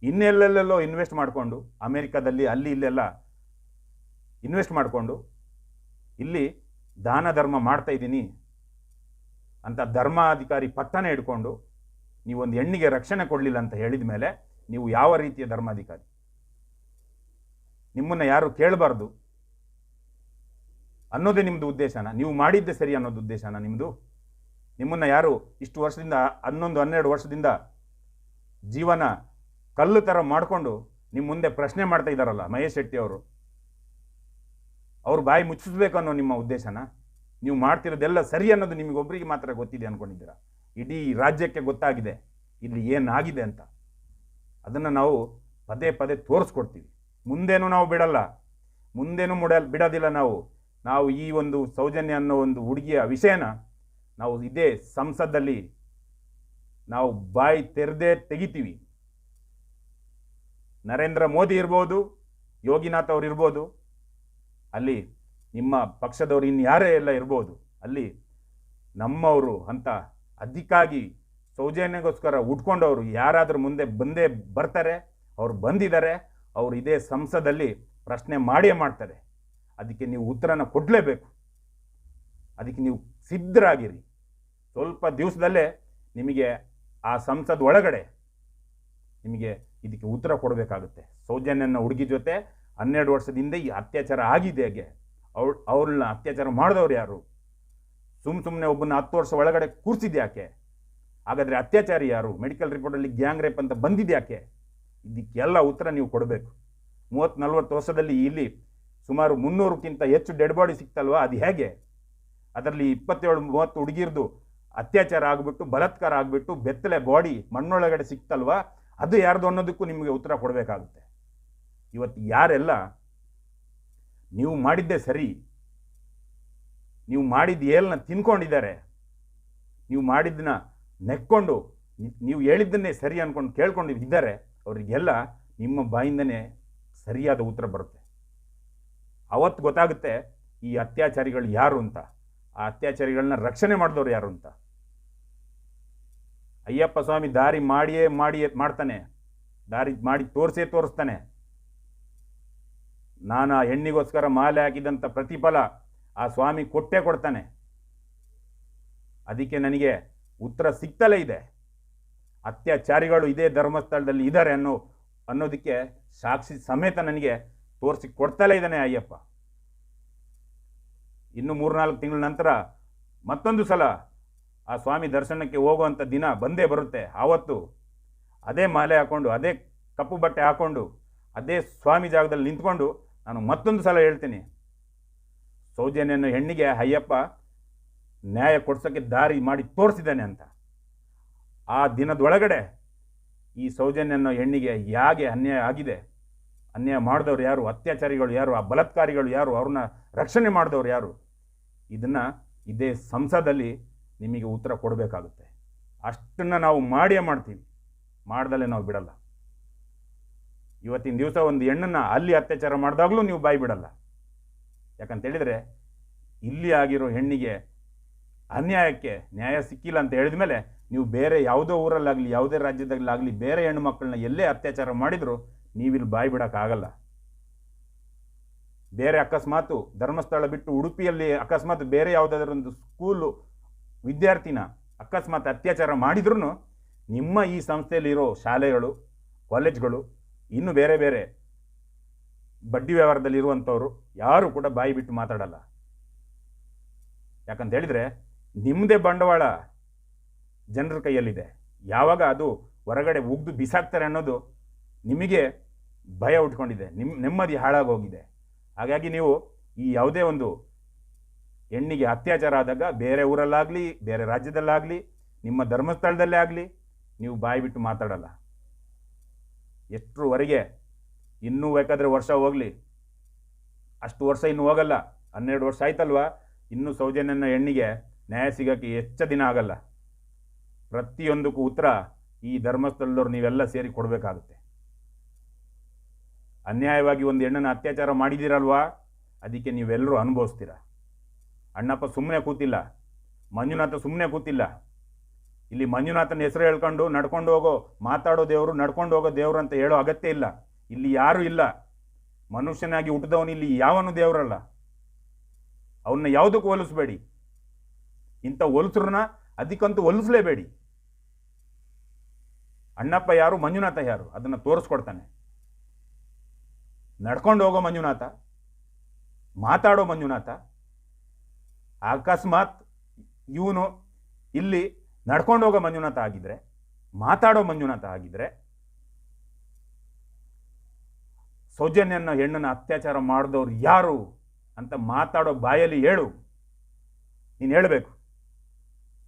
ಇನ್ನೆಲ್ಲೆಲ್ಲೆಲ್ಲೋ ಇನ್ವೆಸ್ಟ್ ಮಾಡಿಕೊಂಡು ಅಮೇರಿಕಾದಲ್ಲಿ ಅಲ್ಲಿ ಇಲ್ಲೆಲ್ಲ ಇನ್ವೆಸ್ಟ್ ಮಾಡಿಕೊಂಡು ಇಲ್ಲಿ ದಾನ ಧರ್ಮ ಮಾಡ್ತಾ ಇದ್ದೀನಿ ಅಂತ ಧರ್ಮಾಧಿಕಾರಿ ಪಟ್ಟನೆ ಹಿಡ್ಕೊಂಡು ನೀವೊಂದು ಹೆಣ್ಣಿಗೆ ರಕ್ಷಣೆ ಕೊಡಲಿಲ್ಲ ಅಂತ ಹೇಳಿದ ಮೇಲೆ ನೀವು ಯಾವ ರೀತಿಯ ಧರ್ಮಾಧಿಕಾರಿ? ನಿಮ್ಮನ್ನು ಯಾರು ಕೇಳಬಾರ್ದು ಅನ್ನೋದೇ ನಿಮ್ಮದು ಉದ್ದೇಶನ. ನೀವು ಮಾಡಿದ್ದೆ ಸರಿ ಅನ್ನೋದು ಉದ್ದೇಶನ ನಿಮ್ಮದು ನಿಮ್ಮನ್ನು ಯಾರು ಇಷ್ಟು ವರ್ಷದಿಂದ, ಹನ್ನೊಂದು, ಹನ್ನೆರಡು ವರ್ಷದಿಂದ ಜೀವನ ಕಲ್ಲು ಥರ ಮಾಡಿಕೊಂಡು ನಿಮ್ಮ ಮುಂದೆ ಪ್ರಶ್ನೆ ಮಾಡ್ತಾ ಇದ್ದಾರಲ್ಲ ಮಹೇಶ್ ಶೆಟ್ಟಿ ಅವರು. ಅವ್ರು ಬಾಯಿ ಮುಚ್ಚಿಸ್ಬೇಕು ಅನ್ನೋ ನಿಮ್ಮ ಉದ್ದೇಶನ? ನೀವು ಮಾಡ್ತಿರೋದೆಲ್ಲ ಸರಿ ಅನ್ನೋದು ನಿಮಗೊಬ್ಬರಿಗೆ ಮಾತ್ರ ಗೊತ್ತಿದೆ ಅಂದ್ಕೊಂಡಿದ್ದೀರಾ ಇಡೀ ರಾಜ್ಯಕ್ಕೆ ಗೊತ್ತಾಗಿದೆ. ಇಲ್ಲಿ ಏನಾಗಿದೆ ಅಂತ. ಅದನ್ನು ನಾವು ಪದೇ ಪದೇ ತೋರಿಸ್ಕೊಡ್ತೀವಿ. ಮುಂದೇನೂ ನಾವು ಬಿಡಲ್ಲ. ಮುಂದೇನೂ ಮುಡ, ಬಿಡೋದಿಲ್ಲ ನಾವು. ನಾವು ಈ ಒಂದು ಸೌಜನ್ಯ ಅನ್ನೋ ಒಂದು ಹುಡುಗಿಯ ವಿಷಯನ ನಾವು ಇದೇ ಸಂಸದಲ್ಲಿ ನಾವು ಬಾಯಿ ತೆರೆದೇ ತೆಗಿತೀವಿ. ನರೇಂದ್ರ ಮೋದಿ ಇರ್ಬೋದು, ಯೋಗಿನಾಥ್ ಅವ್ರು ಇರ್ಬೋದು, ಅಲ್ಲಿ ನಿಮ್ಮ ಪಕ್ಷದವ್ರು ಇನ್ನು ಯಾರೇ ಎಲ್ಲ ಇರ್ಬೋದು, ಅಲ್ಲಿ ನಮ್ಮವರು ಅಂತ ಅದಕ್ಕಾಗಿ ಸೌಜನ್ಯಗೋಸ್ಕರ ಉಟ್ಕೊಂಡವರು ಯಾರಾದರೂ ಮುಂದೆ ಬಂದೇ ಬರ್ತಾರೆ, ಅವ್ರು ಬಂದಿದ್ದಾರೆ, ಅವರು ಇದೇ ಸಂಸದಲ್ಲಿ ಪ್ರಶ್ನೆ ಮಾಡಿಯೇ ಮಾಡ್ತಾರೆ. ಅದಕ್ಕೆ ನೀವು ಉತ್ತರನ ಕೊಡಲೇಬೇಕು. ಅದಕ್ಕೆ ನೀವು ಸಿದ್ಧರಾಗಿರಿ. ಸ್ವಲ್ಪ ದಿವಸದಲ್ಲೇ ನಿಮಗೆ ಆ ಸಂಸದ್ ಒಳಗಡೆ ನಿಮಗೆ ಇದಕ್ಕೆ ಉತ್ತರ ಕೊಡಬೇಕಾಗುತ್ತೆ. ಸೌಜನ್ಯನ ಹುಡುಗಿ ಜೊತೆ ಹನ್ನೆರಡು ವರ್ಷದಿಂದ ಈ ಅತ್ಯಾಚಾರ ಆಗಿದೆ ಹೇಗೆ. ಅವ್ರು ಅವ್ರನ್ನ ಅತ್ಯಾಚಾರ ಮಾಡಿದವ್ರು ಯಾರು? ಸುಮ್ ಸುಮ್ಮನೆ ಒಬ್ಬನ ಹತ್ತು ವರ್ಷ ಒಳಗಡೆ ಕೂರಿಸಿದ್ಯಾಕೆ ಹಾಗಾದರೆ ಅತ್ಯಾಚಾರಿ ಯಾರು? ಮೆಡಿಕಲ್ ರಿಪೋರ್ಟಲ್ಲಿ ಗ್ಯಾಂಗ್ ರೇಪ್ ಅಂತ ಬಂದಿದ್ಯಾಕೆ ಇದಕ್ಕೆಲ್ಲ ಉತ್ತರ ನೀವು ಕೊಡಬೇಕು. ಮೂವತ್ತು ನಲ್ವತ್ತು ವರ್ಷದಲ್ಲಿ ಇಲ್ಲಿ ಸುಮಾರು ಮುನ್ನೂರಕ್ಕಿಂತ ಹೆಚ್ಚು ಡೆಡ್ ಬಾಡಿ ಸಿಕ್ತಲ್ವ? ಅದು ಹೇಗೆ? ಅದರಲ್ಲಿ ಇಪ್ಪತ್ತೇಳು, ಮೂವತ್ತು ಹುಡುಗಿರ್ದು ಅತ್ಯಾಚಾರ ಆಗಿಬಿಟ್ಟು, ಬಲತ್ಕಾರ ಆಗಿಬಿಟ್ಟು, ಬೆತ್ತಲೆ ಬಾಡಿ ಮಣ್ಣೊಳಗಡೆ ಸಿಕ್ತಲ್ವಾ? ಅದು ಯಾರ್ದು ಅನ್ನೋದಕ್ಕೂ ನಿಮಗೆ ಉತ್ತರ ಕೊಡಬೇಕಾಗುತ್ತೆ. ಇವತ್ತು ಯಾರೆಲ್ಲ ನೀವು ಮಾಡಿದ್ದೆ ಸರಿ, ನೀವು ಮಾಡಿದ ಏಲ್ನ ತಿನ್ಕೊಂಡಿದ್ದಾರೆ, ನೀವು ಮಾಡಿದ್ದನ್ನ ನೆಕ್ಕೊಂಡು, ನೀವು ಹೇಳಿದ್ದನ್ನೇ ಸರಿ ಅಂದ್ಕೊಂಡು ಕೇಳ್ಕೊಂಡು ಇದ್ದಾರೆ, ಅವರಿಗೆಲ್ಲ ನಿಮ್ಮ ಬಾಯಿಂದನೇ ಸರಿಯಾದ ಉತ್ತರ ಬರುತ್ತೆ. ಅವತ್ತು ಗೊತ್ತಾಗುತ್ತೆ ಈ ಅತ್ಯಾಚಾರಿಗಳು ಯಾರು ಅಂತ. ಆ ಅತ್ಯಾಚಾರಿಗಳನ್ನ ರಕ್ಷಣೆ ಮಾಡಿದವರು ಯಾರು ಅಂತ? ಅಯ್ಯಪ್ಪ ಸ್ವಾಮಿ ದಾರಿ ಮಾಡಿಯೇ ಮಾಡಿಯೇ ಮಾಡ್ತಾನೆ. ದಾರಿ ಮಾಡಿ ತೋರಿಸೇ ತೋರಿಸ್ತಾನೆ. ನಾನು ಆ ಹೆಣ್ಣಿಗೋಸ್ಕರ ಮಾಲೆ ಹಾಕಿದಂಥ ಪ್ರತಿಫಲ ಆ ಸ್ವಾಮಿ ಕೊಟ್ಟೇ ಕೊಡ್ತಾನೆ. ಅದಕ್ಕೆ ನನಗೆ ಉತ್ತರ ಸಿಗ್ತಲೇ ಇದೆ. ಅತ್ಯಾಚಾರಿಗಳು ಇದೇ ಧರ್ಮಸ್ಥಳದಲ್ಲಿ ಇದ್ದಾರೆ ಅನ್ನೋ, ಅನ್ನೋದಕ್ಕೆ ಸಾಕ್ಷಿ ಸಮೇತ ನನಗೆ ತೋರಿಸಿ ಕೊಡ್ತಲೇ ಇದ್ದಾನೆ ಅಯ್ಯಪ್ಪ. ಇನ್ನು ಮೂರ್ನಾಲ್ಕು ತಿಂಗಳ ನಂತರ ಮತ್ತೊಂದು ಸಲ ಆ ಸ್ವಾಮಿ ದರ್ಶನಕ್ಕೆ ಹೋಗುವಂಥ ದಿನ ಬಂದೇ ಬರುತ್ತೆ. ಆವತ್ತು ಅದೇ ಮಾಲೆ ಹಾಕ್ಕೊಂಡು ಅದೇ ಕಪ್ಪು ಬಟ್ಟೆ ಹಾಕ್ಕೊಂಡು ಅದೇ ಸ್ವಾಮಿ ಜಾಗದಲ್ಲಿ ನಿಂತ್ಕೊಂಡು ನಾನು ಮತ್ತೊಂದು ಸಲ ಹೇಳ್ತೀನಿ. ಸೌಜನ್ಯನ ಹೆಣ್ಣಿಗೆ, ಅಯ್ಯಪ್ಪ, ನ್ಯಾಯ ಕೊಡ್ಸೋಕ್ಕೆ ದಾರಿ ಮಾಡಿ ತೋರಿಸಿದ್ದಾನೆ ಅಂತ. ಆ ದಿನದೊಳಗಡೆ ಈ ಸೌಜನ್ಯನ ಹೆಣ್ಣಿಗೆ ಹೇಗೆ ಅನ್ಯಾಯ ಆಗಿದೆ? ಅನ್ಯಾಯ ಮಾಡಿದವ್ರು ಯಾರು? ಅತ್ಯಾಚಾರಿಗಳು ಯಾರು? ಆ ಬಲತ್ಕಾರಿಗಳು ಯಾರು? ಅವ್ರನ್ನ ರಕ್ಷಣೆ ಮಾಡಿದವ್ರು ಯಾರು? ಇದನ್ನು ಇದೇ ಸಂಸದಲ್ಲಿ ನಿಮಗೆ ಉತ್ತರ ಕೊಡಬೇಕಾಗುತ್ತೆ. ಅಷ್ಟನ್ನು ನಾವು ಮಾಡಿಯೇ ಮಾಡ್ತೀವಿ. ಮಾಡ್ದಲ್ಲೇ ನಾವು ಬಿಡಲ್ಲ. ಇವತ್ತಿನ ದಿವಸ ಒಂದು ಹೆಣ್ಣನ್ನು ಅಲ್ಲಿ ಅತ್ಯಾಚಾರ ಮಾಡಿದಾಗಲೂ ನೀವು ಬಾಯಿ ಬಿಡಲ್ಲ. ಯಾಕಂತ ಹೇಳಿದರೆ, ಇಲ್ಲಿ ಆಗಿರೋ ಹೆಣ್ಣಿಗೆ ಅನ್ಯಾಯಕ್ಕೆ ನ್ಯಾಯ ಸಿಕ್ಕಿಲ್ಲ ಅಂತ ಹೇಳಿದ ಮೇಲೆ ನೀವು ಬೇರೆ ಯಾವುದೋ ಊರಲ್ಲಾಗಲಿ, ಯಾವುದೇ ರಾಜ್ಯದಲ್ಲಾಗಲಿ ಬೇರೆ ಹೆಣ್ಣು ಮಕ್ಕಳನ್ನ ಎಲ್ಲೇ ಅತ್ಯಾಚಾರ ಮಾಡಿದರೂ ನೀವಿಲ್ಲಿ ಬಾಯಿ ಬಿಡೋಕ್ಕಾಗಲ್ಲ. ಬೇರೆ ಅಕಸ್ಮಾತು ಧರ್ಮಸ್ಥಳ ಬಿಟ್ಟು ಉಡುಪಿಯಲ್ಲಿ ಅಕಸ್ಮಾತ್ ಬೇರೆ ಯಾವುದಾದ್ರೂ ಒಂದು ಸ್ಕೂಲು ವಿದ್ಯಾರ್ಥಿನ ಅಕಸ್ಮಾತ್ ಅತ್ಯಾಚಾರ ಮಾಡಿದ್ರೂ ನಿಮ್ಮ ಈ ಸಂಸ್ಥೆಯಲ್ಲಿರೋ ಶಾಲೆಗಳು, ಕಾಲೇಜ್ಗಳು, ಇನ್ನು ಬೇರೆ ಬೇರೆ ಬಡ್ಡಿ ವ್ಯವಹಾರದಲ್ಲಿ ಯಾರೂ ಯಾರು ಕೂಡ ಬಾಯಿ ಬಿಟ್ಟು ಮಾತಾಡಲ್ಲ. ಯಾಕಂತ ಹೇಳಿದರೆ ನಿಮ್ಮದೇ ಬಂಡವಾಳ ಜನರ ಕೈಯಲ್ಲಿದೆ. ಯಾವಾಗ ಅದು ಹೊರಗಡೆ ಉಗ್ದು ಬಿಸಾಕ್ತಾರೆ ಅನ್ನೋದು ನಿಮಗೆ ಭಯ ಉಟ್ಕೊಂಡಿದೆ ನಿಮ್ಮ ನೆಮ್ಮದಿ ಹಾಳಾಗೋಗಿದೆ. ಹಾಗಾಗಿ ನೀವು ಈ ಯಾವುದೇ ಒಂದು ಹೆಣ್ಣಿಗೆ ಅತ್ಯಾಚಾರ ಆದಾಗ ಬೇರೆ ಊರಲ್ಲಾಗಲಿ, ಬೇರೆ ರಾಜ್ಯದಲ್ಲಾಗಲಿ, ನಿಮ್ಮ ಧರ್ಮಸ್ಥಳದಲ್ಲೇ ಆಗಲಿ, ನೀವು ಬಾಯಿ ಬಿಟ್ಟು ಮಾತಾಡಲ್ಲ. ಎಷ್ಟರವರೆಗೆ ಇನ್ನೂ ಬೇಕಾದರೆ ವರ್ಷ ಹೋಗಲಿ. ಅಷ್ಟು ವರ್ಷ ಇನ್ನೂ ಹೋಗಲ್ಲ. ಹನ್ನೆರಡು ವರ್ಷ ಆಯ್ತಲ್ವಾ? ಇನ್ನೂ ಸೌಜನ್ಯನ ಹೆಣ್ಣಿಗೆ ನ್ಯಾಯ ಸಿಗೋಕ್ಕೆ ಹೆಚ್ಚ ದಿನ ಆಗಲ್ಲ. ಪ್ರತಿಯೊಂದಕ್ಕೂ ಉತ್ತರ ಈ ಧರ್ಮಸ್ಥಳದವ್ರು ನೀವೆಲ್ಲ ಸೇರಿ ಕೊಡಬೇಕಾಗುತ್ತೆ. ಅನ್ಯಾಯವಾಗಿ ಒಂದು ಹೆಣ್ಣನ್ನು ಅತ್ಯಾಚಾರ ಮಾಡಿದ್ದೀರಲ್ವಾ? ಅದಕ್ಕೆ ನೀವೆಲ್ಲರೂ ಅನುಭವಿಸ್ತೀರ? ಅಣ್ಣಪ್ಪ ಸುಮ್ಮನೆ ಕೂತಿಲ್ಲ. ಮಂಜುನಾಥ ಸುಮ್ಮನೆ ಕೂತಿಲ್ಲ. ಇಲ್ಲಿ ಮಂಜುನಾಥನ ಹೆಸರು ಹೇಳ್ಕೊಂಡು ನಡ್ಕೊಂಡು ಹೋಗೋ, ಮಾತಾಡೋ ದೇವರು, ನಡ್ಕೊಂಡು ಹೋಗೋ ದೇವರು ಅಂತ ಹೇಳೋ ಅಗತ್ಯ ಇಲ್ಲ. ಇಲ್ಲಿ ಯಾರೂ ಇಲ್ಲ. ಮನುಷ್ಯನಾಗಿ ಹುಟ್ಟಿದವನು ಇಲ್ಲಿ ಯಾವನು ದೇವರಲ್ಲ? ಅವನ್ನ ಯಾವುದಕ್ಕೂ ಹೋಲಿಸ್ಬೇಡಿ. ಇಂಥ ಹೋಲಿಸ್ರನ್ನ ಅದಕ್ಕಂತೂ ಹೋಲಿಸ್ಲೇಬೇಡಿ. ಅಣ್ಣಪ್ಪ ಯಾರು, ಮಂಜುನಾಥ ಯಾರು? ಅದನ್ನು ತೋರಿಸ್ಕೊಡ್ತಾನೆ. ನಡ್ಕೊಂಡು ಹೋಗೋ ಮಂಜುನಾಥ, ಮಾತಾಡೋ ಮಂಜುನಾಥ, ಅಕಸ್ಮಾತ್ ಇವನು ಇಲ್ಲಿ ನಡ್ಕೊಂಡು ಹೋಗೋ ಮಂಜುನಾಥ ಆಗಿದ್ರೆ, ಮಾತಾಡೋ ಮಂಜುನಾಥ ಆಗಿದ್ರೆ, ಸೌಜನ್ಯನ ಹೆಣ್ಣನ್ನು ಅತ್ಯಾಚಾರ ಮಾಡಿದವ್ರು ಯಾರು ಅಂತ ಮಾತಾಡೋ ಬಾಯಲ್ಲಿ ಹೇಳು. ನೀನು ಹೇಳಬೇಕು.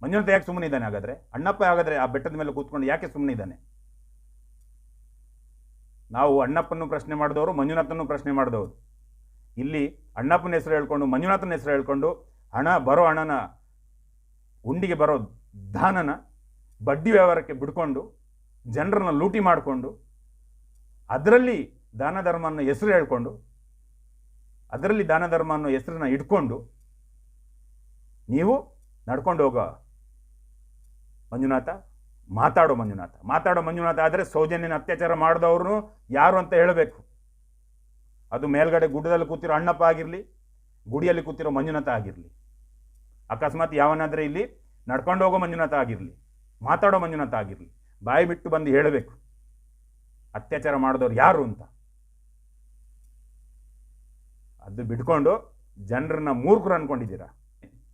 ಮಂಜುನಾಥ ಯಾಕೆ ಸುಮ್ಮನಿದ್ದಾನೆ ಹಾಗಾದರೆ? ಅಣ್ಣಪ್ಪ ಹಾಗಾದರೆ ಆ ಬೆಟ್ಟದ ಮೇಲೆ ಕೂತ್ಕೊಂಡು ಯಾಕೆ ಸುಮ್ಮನೆ ಇದ್ದಾನೆ ನಾವು ಅಣ್ಣಪ್ಪನ್ನು ಪ್ರಶ್ನೆ ಮಾಡಿದವರು ಮಂಜುನಾಥನ್ನು ಪ್ರಶ್ನೆ ಮಾಡಿದವರು. ಇಲ್ಲಿ ಅಣ್ಣಪ್ಪನ ಹೆಸರು ಹೇಳ್ಕೊಂಡು, ಮಂಜುನಾಥನ ಹೆಸರು ಹೇಳ್ಕೊಂಡು, ಹಣ ಬರೋ ಹಣನ, ಉಂಡಿಗೆ ಬರೋ ದಾನನ ಬಡ್ಡಿ ವ್ಯವಹಾರಕ್ಕೆ ಬಿಡ್ಕೊಂಡು, ಜನರನ್ನ ಲೂಟಿ ಮಾಡಿಕೊಂಡು, ಅದರಲ್ಲಿ ದಾನ ಧರ್ಮ ಅನ್ನೋ ಹೆಸರು ಹೇಳ್ಕೊಂಡು, ಅದರಲ್ಲಿ ದಾನ ಧರ್ಮ ಅನ್ನೋ ಹೆಸರನ್ನ ಇಟ್ಕೊಂಡು, ನೀವು ನಡ್ಕೊಂಡು ಹೋಗೋ. ಮಂಜುನಾಥ ಮಾತಾಡೋ ಮಂಜುನಾಥ. ಮಾತಾಡೋ ಮಂಜುನಾಥ ಆದರೆ ಸೌಜನ್ಯನ ಅತ್ಯಾಚಾರ ಮಾಡಿದವ್ರು ಯಾರು ಅಂತ ಹೇಳಬೇಕು. ಅದು ಮೇಲ್ಗಡೆ ಗುಡ್ಡದಲ್ಲಿ ಕೂತಿರೋ ಅಣ್ಣಪ್ಪ ಆಗಿರಲಿ, ಗುಡಿಯಲ್ಲಿ ಕೂತಿರೋ ಮಂಜುನಾಥ ಆಗಿರಲಿ. ಅಕಸ್ಮಾತ್ ಯಾವನಾದರೆ ಇಲ್ಲಿ ನಡ್ಕೊಂಡು ಹೋಗೋ ಮಂಜುನಾಥ ಆಗಿರಲಿ, ಮಾತಾಡೋ ಮಂಜುನಾಥ ಆಗಿರಲಿ, ಬಾಯಿ ಬಿಟ್ಟು ಬಂದು ಹೇಳಬೇಕು. ಅತ್ಯಾಚಾರ ಮಾಡಿದವ್ರು ಯಾರು ಅಂತ? ಅದು ಬಿಟ್ಕೊಂಡು ಜನರನ್ನ ಮೂರ್ಖರು ಅನ್ಕೊಂಡಿದ್ದೀರಾ?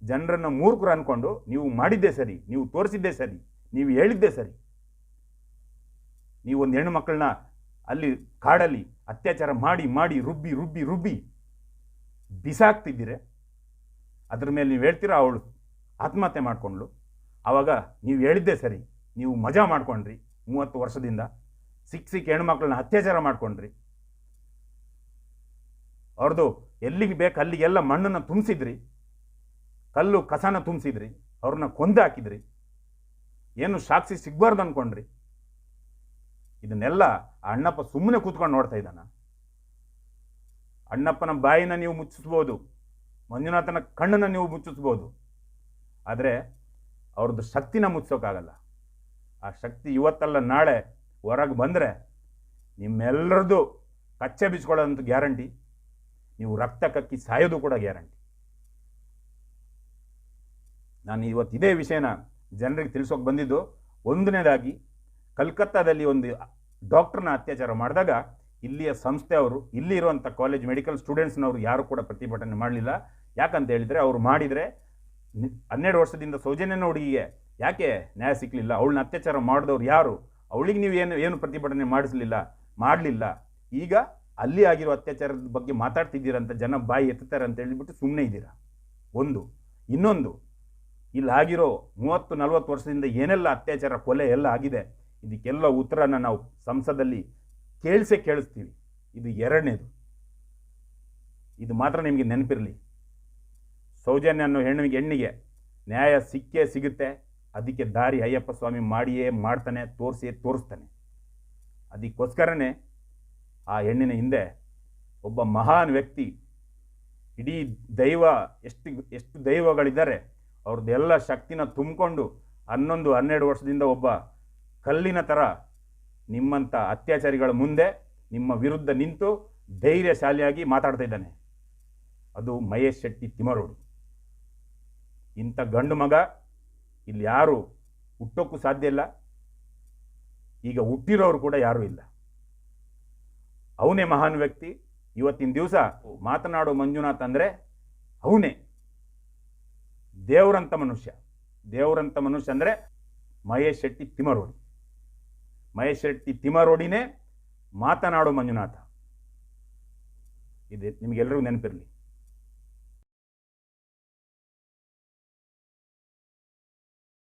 ಜನರನ್ನ ಮೂರ್ಖರು ಅನ್ಕೊಂಡು ನೀವು ಮಾಡಿದ್ದೇ ಸರಿ, ನೀವು ತೋರಿಸಿದ್ದೇ ಸರಿ. ನೀವು ಹೇಳಿದ್ದೆ ಸರಿ. ನೀವೊಂದು ಹೆಣ್ಣು ಮಕ್ಕಳನ್ನ ಅಲ್ಲಿ ಕಾಡಲ್ಲಿ ಅತ್ಯಾಚಾರ ಮಾಡಿ ಮಾಡಿ, ರುಬ್ಬಿ ರುಬ್ಬಿ ರುಬ್ಬಿ ಬಿಸಾಕ್ತಿದ್ದೀರಿ, ಅದ್ರ ಮೇಲೆ ನೀವು ಹೇಳ್ತೀರಾ? ಅವಳು ಆತ್ಮಹತ್ಯೆ ಮಾಡಿಕೊಂಡ್ಳು. ಆವಾಗ ನೀವು ಹೇಳಿದ್ದೆ ಸರಿ. ನೀವು ಮಜಾ ಮಾಡ್ಕೊಂಡ್ರಿ. ಮೂವತ್ತು ವರ್ಷದಿಂದ ಸಿಕ್ಕ ಸಿಕ್ಕ ಹೆಣ್ಮಕ್ಳನ್ನ ಅತ್ಯಾಚಾರ ಮಾಡ್ಕೊಂಡ್ರಿ. ಅವ್ರದ್ದು ಎಲ್ಲಿಗೆ ಬೇಕು ಅಲ್ಲಿಗೆಲ್ಲ ಮಣ್ಣನ್ನು ತುಂಬಿಸಿದ್ರಿ. ಕಲ್ಲು ಕಸನ ತುಂಬಿಸಿದ್ರಿ. ಅವ್ರನ್ನ ಕೊಂದು ಹಾಕಿದ್ರಿ. ಏನು ಸಾಕ್ಷಿ ಸಿಗ್ಬಾರ್ದು ಅನ್ಕೊಂಡ್ರಿ? ಇದನ್ನೆಲ್ಲ ಅಣ್ಣಪ್ಪ ಸುಮ್ಮನೆ ಕೂತ್ಕೊಂಡು ನೋಡ್ತಾ ಇದ್ದಾನ. ಅಣ್ಣಪ್ಪನ ಬಾಯಿನ ನೀವು ಮುಚ್ಚಿಸ್ಬೋದು. ಮಂಜುನಾಥನ ಕಣ್ಣನ್ನು ನೀವು ಮುಚ್ಚಿಸ್ಬೋದು. ಆದರೆ ಅವ್ರದ್ದು ಶಕ್ತಿನ ಮುಚ್ಚೋಕ್ಕಾಗಲ್ಲ ಆ ಶಕ್ತಿ ಇವತ್ತಲ್ಲ, ನಾಳೆ ಹೊರಗೆ ಬಂದರೆ ನಿಮ್ಮೆಲ್ಲರದ್ದು ಕಚ್ಚೆ ಬಿಚ್ಕೊಳ್ಳೋದಂತ ಗ್ಯಾರಂಟಿ. ನೀವು ರಕ್ತ ಕಕ್ಕಿ ಸಾಯೋದು ಕೂಡ ಗ್ಯಾರಂಟಿ. ನಾನು ಇವತ್ತು ಇದೇ ವಿಷಯನ ಜನರಿಗೆ ತಿಳಿಸೋಕೆ ಬಂದಿದ್ದು ಒಂದನೇದಾಗಿ ಕಲ್ಕತ್ತಾದಲ್ಲಿ ಒಂದು ಡಾಕ್ಟ್ರನ್ನ ಅತ್ಯಾಚಾರ ಮಾಡಿದಾಗ ಇಲ್ಲಿಯ ಸಂಸ್ಥೆ ಅವರು, ಇಲ್ಲಿ ಇರುವಂಥ ಕಾಲೇಜ್ ಮೆಡಿಕಲ್ ಸ್ಟೂಡೆಂಟ್ಸ್ನವರು ಯಾರು ಕೂಡ ಪ್ರತಿಭಟನೆ ಮಾಡಲಿಲ್ಲ. ಯಾಕಂತ ಹೇಳಿದರೆ ಅವರು ಮಾಡಿದರೆ ಹನ್ನೆರಡು ವರ್ಷದಿಂದ ಸೌಜನ್ಯನ ಹುಡುಗಿಗೆ ಯಾಕೆ ನ್ಯಾಯ ಸಿಕ್ಕಲಿಲ್ಲ ಅವಳನ್ನ ಅತ್ಯಾಚಾರ ಮಾಡಿದವ್ರು ಯಾರು? ಅವಳಿಗೆ ನೀವು ಏನು ಏನು ಪ್ರತಿಭಟನೆ ಮಾಡಿಸಲಿಲ್ಲ, ಮಾಡಲಿಲ್ಲ? ಈಗ ಅಲ್ಲಿ ಆಗಿರೋ ಅತ್ಯಾಚಾರದ ಬಗ್ಗೆ ಮಾತಾಡ್ತಿದ್ದೀರಂತ ಜನ ಬಾಯಿ ಎತ್ತುತ್ತಾರೆ ಅಂತ ಹೇಳಿಬಿಟ್ಟು ಸುಮ್ಮನೆ ಇದ್ದೀರಾ? ಒಂದು. ಇನ್ನೊಂದು ಇಲ್ಲಿ ಆಗಿರೋ ಮೂವತ್ತು, ನಲವತ್ತು ವರ್ಷದಿಂದ ಏನೆಲ್ಲ ಅತ್ಯಾಚಾರ ಕೊಲೆ ಎಲ್ಲ ಆಗಿದೆ, ಇದಕ್ಕೆಲ್ಲ ಉತ್ತರನ ನಾವು ಸಂಸದಲ್ಲಿ ಕೇಳಿಸೇ ಕೇಳಿಸ್ತೀವಿ. ಇದು ಎರಡನೇದು. ಇದು ಮಾತ್ರ ನಿಮಗೆ ನೆನಪಿರಲಿ. ಸೌಜನ್ಯ ಅನ್ನೋ ಹೆಣ್ಣಿಗೆ ಹೆಣ್ಣಿಗೆ ನ್ಯಾಯ ಸಿಕ್ಕೇ ಸಿಗುತ್ತೆ. ಅದಕ್ಕೆ ದಾರಿ ಅಯ್ಯಪ್ಪ ಸ್ವಾಮಿ ಮಾಡಿಯೇ ಮಾಡ್ತಾನೆ, ತೋರಿಸಿಯೇ ತೋರಿಸ್ತಾನೆ. ಅದಕ್ಕೋಸ್ಕರನೇ ಆ ಹೆಣ್ಣಿನ ಹಿಂದೆ ಒಬ್ಬ ಮಹಾನ್ ವ್ಯಕ್ತಿ, ಇಡೀ ದೈವ, ಎಷ್ಟು ಎಷ್ಟು ದೈವಗಳಿದ್ದಾರೆ ಅವ್ರದ್ದೆಲ್ಲ ಶಕ್ತಿನ ತುಂಬಿಕೊಂಡು ಹನ್ನೊಂದು ಹನ್ನೆರಡು ವರ್ಷದಿಂದ ಒಬ್ಬ ಕಲ್ಲಿನ ಥರ ನಿಮ್ಮಂಥ ಅತ್ಯಾಚಾರಿಗಳ ಮುಂದೆ ನಿಮ್ಮ ವಿರುದ್ಧ ನಿಂತು ಧೈರ್ಯಶಾಲಿಯಾಗಿ ಮಾತಾಡ್ತಾ ಇದ್ದಾನೆ. ಅದು ಮಹೇಶ್ ಶೆಟ್ಟಿ ತಿಮರೋಡು ಇಂಥ ಗಂಡು ಮಗ ಇಲ್ಲಿ ಯಾರು ಹುಟ್ಟೋಕ್ಕೂ ಸಾಧ್ಯ ಇಲ್ಲ. ಈಗ ಹುಟ್ಟಿರೋರು ಕೂಡ ಯಾರೂ ಇಲ್ಲ. ಅವನೇ ಮಹಾನ್ ವ್ಯಕ್ತಿ. ಇವತ್ತಿನ ದಿವಸ ಮಾತನಾಡೋ ಮಂಜುನಾಥ್ ಅಂದರೆ ಅವನೇ. ದೇವರಂಥ ಮನುಷ್ಯ. ದೇವರಂತ ಮನುಷ್ಯ ಅಂದರೆ ಮಹೇಶ್ ಶೆಟ್ಟಿ ತಿಮರೋಡಿ ಮಹೇಶ್ ಶೆಟ್ಟಿ ತಿಮರೋಡಿನೇ ಮಾತನಾಡು ಮಂಜುನಾಥ. ಇದೆ ನಿಮಗೆಲ್ಲರಿಗೂ ನೆನಪಿರಲಿ.